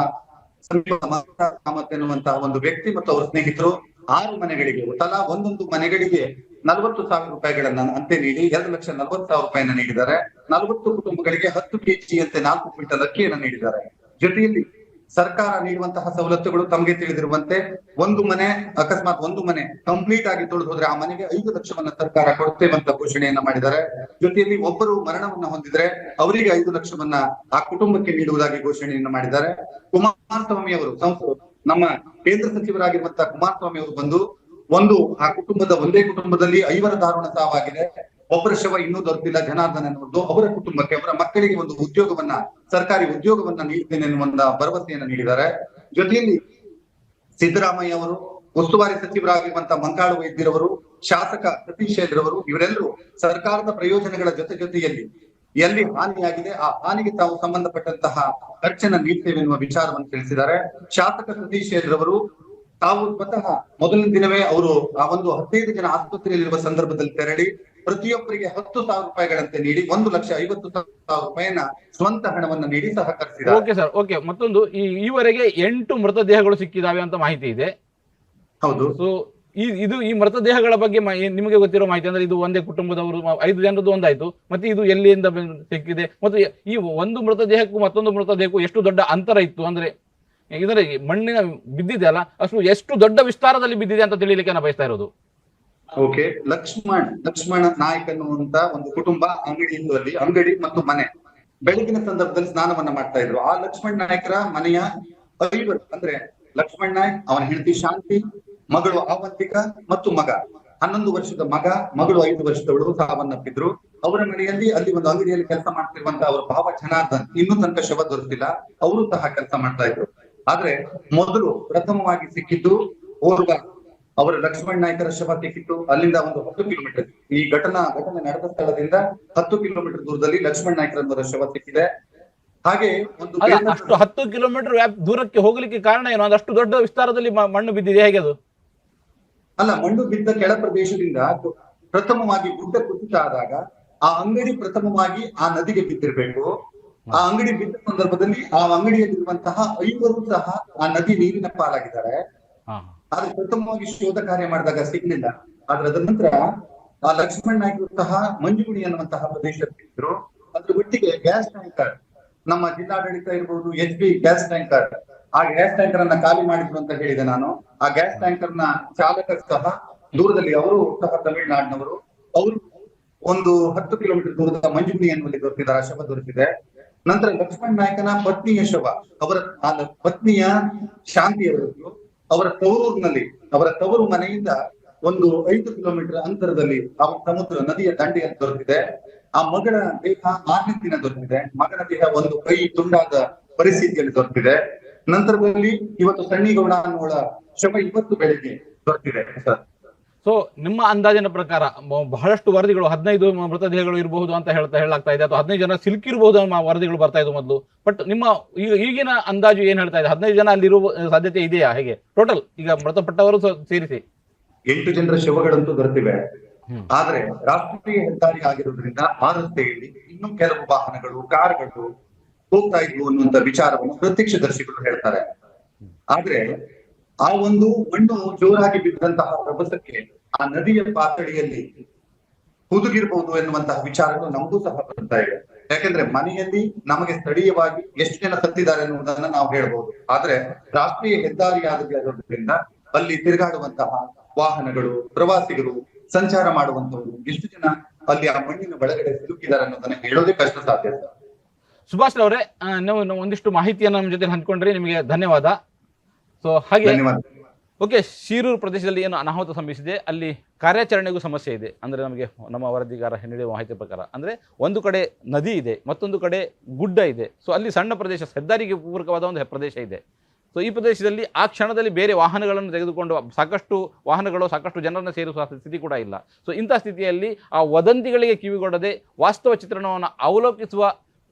ಎನ್ನುವಂತಹ ಒಂದು ವ್ಯಕ್ತಿ ಮತ್ತು ಅವರ ಸ್ನೇಹಿತರು ಆರು ಮನೆಗಳಿಗೆ, ತಲಾ ಒಂದೊಂದು ಮನೆಗಳಿಗೆ ನಲವತ್ತು ಸಾವಿರ ರೂಪಾಯಿಗಳನ್ನ ಅಂತೆ ನೀಡಿ, ಎರಡು ಲಕ್ಷ ನಲವತ್ತು ಸಾವಿರ ರೂಪಾಯಿನ ನೀಡಿದ್ದಾರೆ. ನಲವತ್ತು ಕುಟುಂಬಗಳಿಗೆ ಹತ್ತು ಕೆಜಿ ಅಂತೆ ನಾಲ್ಕು ಕ್ವಿಂಟಲ್ ಅಕ್ಕಿಯನ್ನು ನೀಡಿದ್ದಾರೆ. ಜೊತೆಯಲ್ಲಿ ಸರ್ಕಾರ ನೀಡುವಂತಹ ಸವಲತ್ತುಗಳು ತಮಗೆ ತಿಳಿದಿರುವಂತೆ ಒಂದು ಮನೆ, ಅಕಸ್ಮಾತ್ ಒಂದು ಮನೆ ಕಂಪ್ಲೀಟ್ ಆಗಿ ತೊಳೆದು ಹೋದ್ರೆ ಆ ಮನೆಗೆ ಐದು ಲಕ್ಷವನ್ನ ಸರ್ಕಾರ ಕೊಡ್ತೇವೆ ಅಂತ ಘೋಷಣೆಯನ್ನ ಮಾಡಿದ್ದಾರೆ. ಜೊತೆಯಲ್ಲಿ ಒಬ್ಬರು ಮರಣವನ್ನ ಹೊಂದಿದ್ರೆ ಅವರಿಗೆ ಐದು ಲಕ್ಷವನ್ನ ಆ ಕುಟುಂಬಕ್ಕೆ ನೀಡುವುದಾಗಿ ಘೋಷಣೆಯನ್ನ ಮಾಡಿದ್ದಾರೆ. ಕುಮಾರಸ್ವಾಮಿ ಅವರು ಸಂಸದರು ನಮ್ಮ ಕೇಂದ್ರ ಸಚಿವರಾಗಿರುವಂತಹ ಕುಮಾರಸ್ವಾಮಿ ಅವರು ಬಂದು ಒಂದು ಆ ಕುಟುಂಬದ ಒಂದೇ ಕುಟುಂಬದಲ್ಲಿ ಐವರ ದಾರುಣ ಸಾವಾಗಿದೆ. ಒಬ್ಬರ ಶವ ಇನ್ನೂ ದೊರೆತಿಲ್ಲ. ಜನಾರ್ದನ್ ಎನ್ನುವುದು ಅವರ ಕುಟುಂಬಕ್ಕೆ, ಅವರ ಮಕ್ಕಳಿಗೆ ಒಂದು ಉದ್ಯೋಗವನ್ನ, ಸರ್ಕಾರಿ ಉದ್ಯೋಗವನ್ನ ನೀಡ್ತೇನೆ ಎನ್ನುವಂತ ಭರವಸೆಯನ್ನ ನೀಡಿದ್ದಾರೆ. ಜೊತೆಯಲ್ಲಿ ಸಿದ್ದರಾಮಯ್ಯ ಅವರು, ಉಸ್ತುವಾರಿ ಸಚಿವರಾಗಿರುವಂತ ಮಂಕಾಳು ವೈದ್ಯರವರು, ಶಾಸಕ ಸತೀಶ್ ಶೆಟ್ಟರವರು, ಇವರೆಲ್ಲರೂ ಸರ್ಕಾರದ ಪ್ರಯೋಜನಗಳ ಜೊತೆ ಜೊತೆಯಲ್ಲಿ ಎಲ್ಲಿ ಹಾನಿಯಾಗಿದೆ, ಆ ಹಾನಿಗೆ ತಾವು ಸಂಬಂಧಪಟ್ಟಂತಹ ಖರ್ಚನ್ನ ನೀಡ್ತೇವೆ ಎನ್ನುವ ವಿಚಾರವನ್ನು ತಿಳಿಸಿದ್ದಾರೆ. ಶಾಸಕ ಸತೀಶ್ ಶೆಟ್ಟರವರು ತಾವು ಸ್ವತಃ ಮೊದಲನೇ ದಿನವೇ ಅವರು ಆ ಒಂದು ಹದಿನೈದು ಜನ ಆಸ್ಪತ್ರೆಯಲ್ಲಿರುವ ಸಂದರ್ಭದಲ್ಲಿ ತೆರಳಿ ಪ್ರತಿಯೊಬ್ಬರಿಗೆ ಹತ್ತು ಸಾವಿರ ರೂಪಾಯಿಗಳಂತೆ ನೀಡಿ ಒಂದು ಲಕ್ಷ ಐವತ್ತು ಸಾವಿರ ರೂಪಾಯಿನ ಸ್ವಂತ ಹಣವನ್ನು ನೀಡಿ ಸಹಕರಿಸಿದ್ದಾರೆ. Okay sir okay. ಮತ್ತೊಂದು ಈ ಈವರೆಗೆ ಎಂಟು ಮೃತದೇಹಗಳು ಸಿಕ್ಕಿದಾವೆ ಅಂತ ಮಾಹಿತಿ ಇದೆ. ಹೌದು. ಸೊ ಈ ಇದು ಈ ಮೃತದೇಹಗಳ ಬಗ್ಗೆ ನಿಮಗೆ ಗೊತ್ತಿರೋ ಮಾಹಿತಿ? ಅಂದ್ರೆ ಇದು ಒಂದೇ ಕುಟುಂಬದವರು ಐದು ಜನರದ್ದು ಒಂದಾಯ್ತು. ಮತ್ತೆ ಇದು ಎಲ್ಲಿಂದ ಸಿಕ್ಕಿದೆ? ಮತ್ತು ಈ ಒಂದು ಮೃತದೇಹಕ್ಕೂ ಮತ್ತೊಂದು ಮೃತದೇಹಕ್ಕೂ ಎಷ್ಟು ದೊಡ್ಡ ಅಂತರ ಇತ್ತು? ಅಂದ್ರೆ ಇದರ ಮಣ್ಣಿನ ಬಿದ್ದಿದೆ ಅಲ್ಲ, ಅಷ್ಟು ಎಷ್ಟು ದೊಡ್ಡ ವಿಸ್ತಾರದಲ್ಲಿ ಬಿದ್ದಿದೆ ಅಂತ ತಿಳಿಲಿಕ್ಕೆ ನಾನು ಬಯಸ್ತಾ ಇರೋದು. ಓಕೆ, ಲಕ್ಷ್ಮಣ್, ಲಕ್ಷ್ಮಣ ನಾಯಕ್ ಅನ್ನುವಂತ ಒಂದು ಕುಟುಂಬ ಅಂಗಡಿ ಹಿಂದೂ ಅಂಗಡಿ ಮತ್ತು ಮನೆ. ಬೆಳಗಿನ ಸಂದರ್ಭದಲ್ಲಿ ಸ್ನಾನವನ್ನ ಮಾಡ್ತಾ ಇದ್ರು. ಆ ಲಕ್ಷ್ಮಣ್ ನಾಯಕರ ಮನೆಯ ಐವರು, ಅಂದ್ರೆ ಲಕ್ಷ್ಮಣ್ ನಾಯಕ್ ಅವನ ಹೆಂಡತಿ ಶಾಂತಿ, ಮಗಳು ಆವಂತಿಕ ಮತ್ತು ಮಗ. ಹನ್ನೊಂದು ವರ್ಷದ ಮಗ, ಮಗಳು ಐದು ವರ್ಷದವಳು ಸಾವನ್ನಪ್ಪಿದ್ರು. ಅವರ ಮನೆಯಲ್ಲಿ ಅಲ್ಲಿ ಒಂದು ಅಂಗಡಿಯಲ್ಲಿ ಕೆಲಸ ಮಾಡ್ತಿರುವಂತ ಅವರ ಭಾವ ಜನಾರ್ದನ್. ಇನ್ನೂ ತನಕ ಶವ ದೊರೆತಿಲ್ಲ. ಅವರು ಸಹ ಕೆಲಸ ಮಾಡ್ತಾ ಇದ್ರು. ಆದ್ರೆ ಮೊದಲು ಪ್ರಥಮವಾಗಿ ಸಿಕ್ಕಿದ್ದು ಓರ್ವ ಅವರ ಲಕ್ಷ್ಮಣ್ ನಾಯ್ಕರ ಶವ ಸಿಕ್ಕಿತ್ತು. ಅಲ್ಲಿಂದ ಒಂದು ಹತ್ತು ಕಿಲೋಮೀಟರ್ ಈ ಘಟನಾ ಘಟನೆ ನಡೆದ ಸ್ಥಳದಿಂದ ಹತ್ತು ಕಿಲೋಮೀಟರ್ ದೂರದಲ್ಲಿ ಲಕ್ಷ್ಮಣ್ ನಾಯ್ಕರ ಶವ ಸಿಕ್ಕಿದೆ. ಹಾಗೆ ಒಂದು ಅಷ್ಟು ಹತ್ತು ಕಿಲೋಮೀಟರ್ ದೂರಕ್ಕೆ ಹೋಗ್ಲಿಕ್ಕೆ ಕಾರಣ ಏನು? ಅದಷ್ಟು ಅಷ್ಟು ದೊಡ್ಡ ವಿಸ್ತಾರದಲ್ಲಿ ಮಣ್ಣು ಬಿದ್ದಿದೆ ಹೇಗೆ ಅದು? ಅಲ್ಲ ಮಣ್ಣು ಬಿದ್ದ ಕೆಳ ಪ್ರದೇಶದಿಂದ ಪ್ರಥಮವಾಗಿ ಗುಡ್ಡ ಕುಸಿತ ಆದಾಗ ಆ ಅಂಗಡಿ ಪ್ರಥಮವಾಗಿ ಆ ನದಿಗೆ ಬಿದ್ದಿರ್ಬೇಕು. ಆ ಅಂಗಡಿ ಬಿದ್ದ ಸಂದರ್ಭದಲ್ಲಿ ಆ ಅಂಗಡಿಯಲ್ಲಿರುವಂತಹ ಐವರು ಸಹ ಆ ನದಿ ನೀರಿನ ಪಾಲಾಗಿದ್ದಾರೆ. ಆದ್ರೆ ಪ್ರಥಮವಾಗಿ ಶೋಧ ಕಾರ್ಯ ಮಾಡಿದಾಗ ಸಿಗ್ಲಿಲ್ಲ. ಆದ್ರೆ ಅದರ ನಂತರ ಆ ಲಕ್ಷ್ಮಣ್ ನಾಯ್ಕರು ಸಹ ಮಂಜುಗುಣಿ ಅನ್ನುವಂತಹ ಪ್ರದೇಶದಲ್ಲಿದ್ರು ಅದ್ರ ಒಟ್ಟಿಗೆ ಗ್ಯಾಸ್ ಟ್ಯಾಂಕರ್ ನಮ್ಮ ಜಿಲ್ಲಾಡಳಿತ ಇರ್ಬೋದು ಎಚ್ ಬಿ ಗ್ಯಾಸ್ ಟ್ಯಾಂಕರ್ ಆ ಗ್ಯಾಸ್ ಟ್ಯಾಂಕರ್ ಅನ್ನ ಖಾಲಿ ಮಾಡಿದ್ರು ಅಂತ ಹೇಳಿದೆ ನಾನು. ಆ ಗ್ಯಾಸ್ ಟ್ಯಾಂಕರ್ನ ಚಾಲಕ ಸಹ ದೂರದಲ್ಲಿ ಅವರು ಸಹ ತಮಿಳುನಾಡಿನವರು. ಅವರು ಒಂದು ಹತ್ತು ಕಿಲೋಮೀಟರ್ ದೂರದ ಮಂಜುಗುಣಿ ಎನ್ನುವಲ್ಲಿ ದೊರೆತಿದ್ದಾರೆ ಶಪ ಶವ ದೊರೆತಿದೆ. ನಂತರ ಲಕ್ಷ್ಮಣ್ ನಾಯಕನ ಪತ್ನಿಯ ಶವ ಅವರ ಪತ್ನಿಯ ಪತ್ನಿಯ ಶಾಂತಿಯವರದ್ದು ಅವರ ತವರೂರಿನಲ್ಲಿ, ಅವರ ತವರು ಮನೆಯಿಂದ ಒಂದು ಐದು ಕಿಲೋಮೀಟರ್ ಅಂತರದಲ್ಲಿ ಆ ಸಮುದ್ರ ನದಿಯ ದಂಡೆಯಲ್ಲಿ ದೊರೆತಿದೆ. ಆ ಮಗಳ ದೇಹ ಆರನೇ ದಿನ ದೊರೆತಿದೆ. ಮಗನ ದೇಹ ಒಂದು ಕೈ ತುಂಡಾದ ಪರಿಸ್ಥಿತಿಯಲ್ಲಿ ದೊರೆತಿದೆ. ನಂತರದಲ್ಲಿ ಇವತ್ತು ಸಣ್ಣಿಗೌಡ ಅನ್ನೋಳ ಶವ ಇವತ್ತು ಬೆಳಿಗ್ಗೆ ದೊರೆತಿದೆ. ಸರ್ ಸೊ ನಿಮ್ಮ ಅಂದಾಜಿನ ಪ್ರಕಾರ ಬಹಳಷ್ಟು ವರದಿಗಳು ಹದಿನೈದು ಮೃತದೇಹಗಳು ಇರಬಹುದು ಅಂತ ಹೇಳ್ತಾ ಹೇಳಲಾಗ್ತಾ ಇದೆ ಅಥವಾ ಹದಿನೈದು ಜನ ಸಿಲುಕಿರಬಹುದು ಅನ್ನೋ ವರದಿಗಳು ಬರ್ತಾ ಇದ್ವು ಮೊದಲು. ಬಟ್ ನಿಮ್ಮ ಈಗ ಈಗಿನ ಅಂದಾಜು ಏನ್ ಹೇಳ್ತಾ ಇದೆ? ಹದಿನೈದು ಜನ ಅಲ್ಲಿರುವ ಸಾಧ್ಯತೆ ಇದೆಯಾ? ಹೇಗೆ? ಟೋಟಲ್ ಈಗ ಮೃತಪಟ್ಟವರು ಸೇರಿಸಿ. ಎಂಟು ಜನರ ಶವಗಳಂತೂ ದೊರೆತಿವೆ. ಆದ್ರೆ ರಾಷ್ಟ್ರೀಯ ಹೆದ್ದಾರಿ ಆಗಿರೋದ್ರಿಂದ ಆ ರಸ್ತೆಯಲ್ಲಿ ಇನ್ನೂ ಕೆಲವು ವಾಹನಗಳು ಕಾರ್ಗಳು ಹೋಗ್ತಾ ಇದ್ವು ಅನ್ನುವಂತ ವಿಚಾರವನ್ನು ಪ್ರತ್ಯಕ್ಷದರ್ಶಿಗಳು ಹೇಳ್ತಾರೆ. ಆದ್ರೆ ಆ ಒಂದು ಮಣ್ಣು ಜೋರಾಗಿ ಬಿದ್ದಂತಹ ರಭಸಕ್ಕೆ ಆ ನದಿಯ ಪಾತಳಿಯಲ್ಲಿ ಹುದುಗಿರ್ಬಹುದು ಎನ್ನುವಂತಹ ವಿಚಾರಗಳು ನಮಗೂ ಸಹ ಬರ್ತಾ ಇದೆ. ಯಾಕಂದ್ರೆ ಮನೆಯಲ್ಲಿ ನಮಗೆ ಸ್ಥಳೀಯವಾಗಿ ಎಷ್ಟು ಜನ ಸತ್ತಿದ್ದಾರೆ ಎನ್ನುವುದನ್ನ ನಾವು ಹೇಳ್ಬಹುದು ಆದ್ರೆ ರಾಷ್ಟ್ರೀಯ ಹೆದ್ದಾರಿ ಆಗಿರೋದ್ರಿಂದ ಅಲ್ಲಿ ತಿರುಗಾಡುವಂತಹ ವಾಹನಗಳು, ಪ್ರವಾಸಿಗರು ಸಂಚಾರ ಮಾಡುವಂತವರು ಎಷ್ಟು ಜನ ಅಲ್ಲಿ ಆ ಮಣ್ಣಿನ ಒಳಗಡೆ ಸಿಲುಕಿದ್ದಾರೆ ಅನ್ನೋದನ್ನ ಹೇಳೋದೇ ಕಷ್ಟ ಸಾಧ್ಯ ಸುಭಾಷ್ ಅವರೇ ನಾವು ಒಂದಿಷ್ಟು ಮಾಹಿತಿಯನ್ನು ನಮ್ಮ ಜೊತೆ ಹಂಚ್ಕೊಂಡ್ರಿ, ನಿಮಗೆ ಧನ್ಯವಾದ. ಸೊ ಹಾಗೆ ಓಕೆ ಶಿರೂರು ಪ್ರದೇಶದಲ್ಲಿ ಏನು ಅನಾಹುತ ಸಂಭವಿಸಿದೆ ಅಲ್ಲಿ ಕಾರ್ಯಾಚರಣೆಗೂ ಸಮಸ್ಯೆ ಇದೆ. ಅಂದರೆ ನಮಗೆ ನಮ್ಮ ವರದಿಗಾರ ನೀಡಿದ ಮಾಹಿತಿ ಪ್ರಕಾರ. ಅಂದರೆ ಒಂದು ಕಡೆ ನದಿ ಇದೆ ಮತ್ತೊಂದು ಕಡೆ ಗುಡ್ಡ ಇದೆ. ಸೊ ಅಲ್ಲಿ ಸಣ್ಣ ಪ್ರದೇಶ ಹೆದ್ದಾರಿಗೆ ಪೂರಕವಾದ ಒಂದು ಪ್ರದೇಶ ಇದೆ. ಸೊ ಈ ಪ್ರದೇಶದಲ್ಲಿ ಆ ಕ್ಷಣದಲ್ಲಿ ಬೇರೆ ವಾಹನಗಳನ್ನು ತೆಗೆದುಕೊಂಡು ಸಾಕಷ್ಟು ವಾಹನಗಳು ಸಾಕಷ್ಟು ಜನರನ್ನು ಸೇರಿಸುವ ಸ್ಥಿತಿ ಕೂಡ ಇಲ್ಲ. ಸೊ ಇಂಥ ಸ್ಥಿತಿಯಲ್ಲಿ ಆ ವದಂತಿಗಳಿಗೆ ಕಿವಿಗೊಡದೆ ವಾಸ್ತವ ಚಿತ್ರಣವನ್ನು ಅವಲೋಕಿಸುವ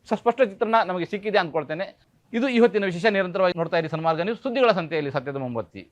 ಸ್ಪಷ್ಟ ಚಿತ್ರಣ ನಮಗೆ ಸಿಕ್ಕಿದೆ ಅಂದ್ಕೊಳ್ತೇನೆ. ಇದು ಇವತ್ತಿನ ವಿಶೇಷ ನಿರಂತರವಾಗಿ ನೋಡ್ತಾ ಇರಿ ಸನ್ಮಾರ್ಗ ನೀವು ಸುದ್ದಿಗಳ ಸಂತೆಯಲ್ಲಿ ಸತ್ಯದ ಮೊಂಬತ್ತಿ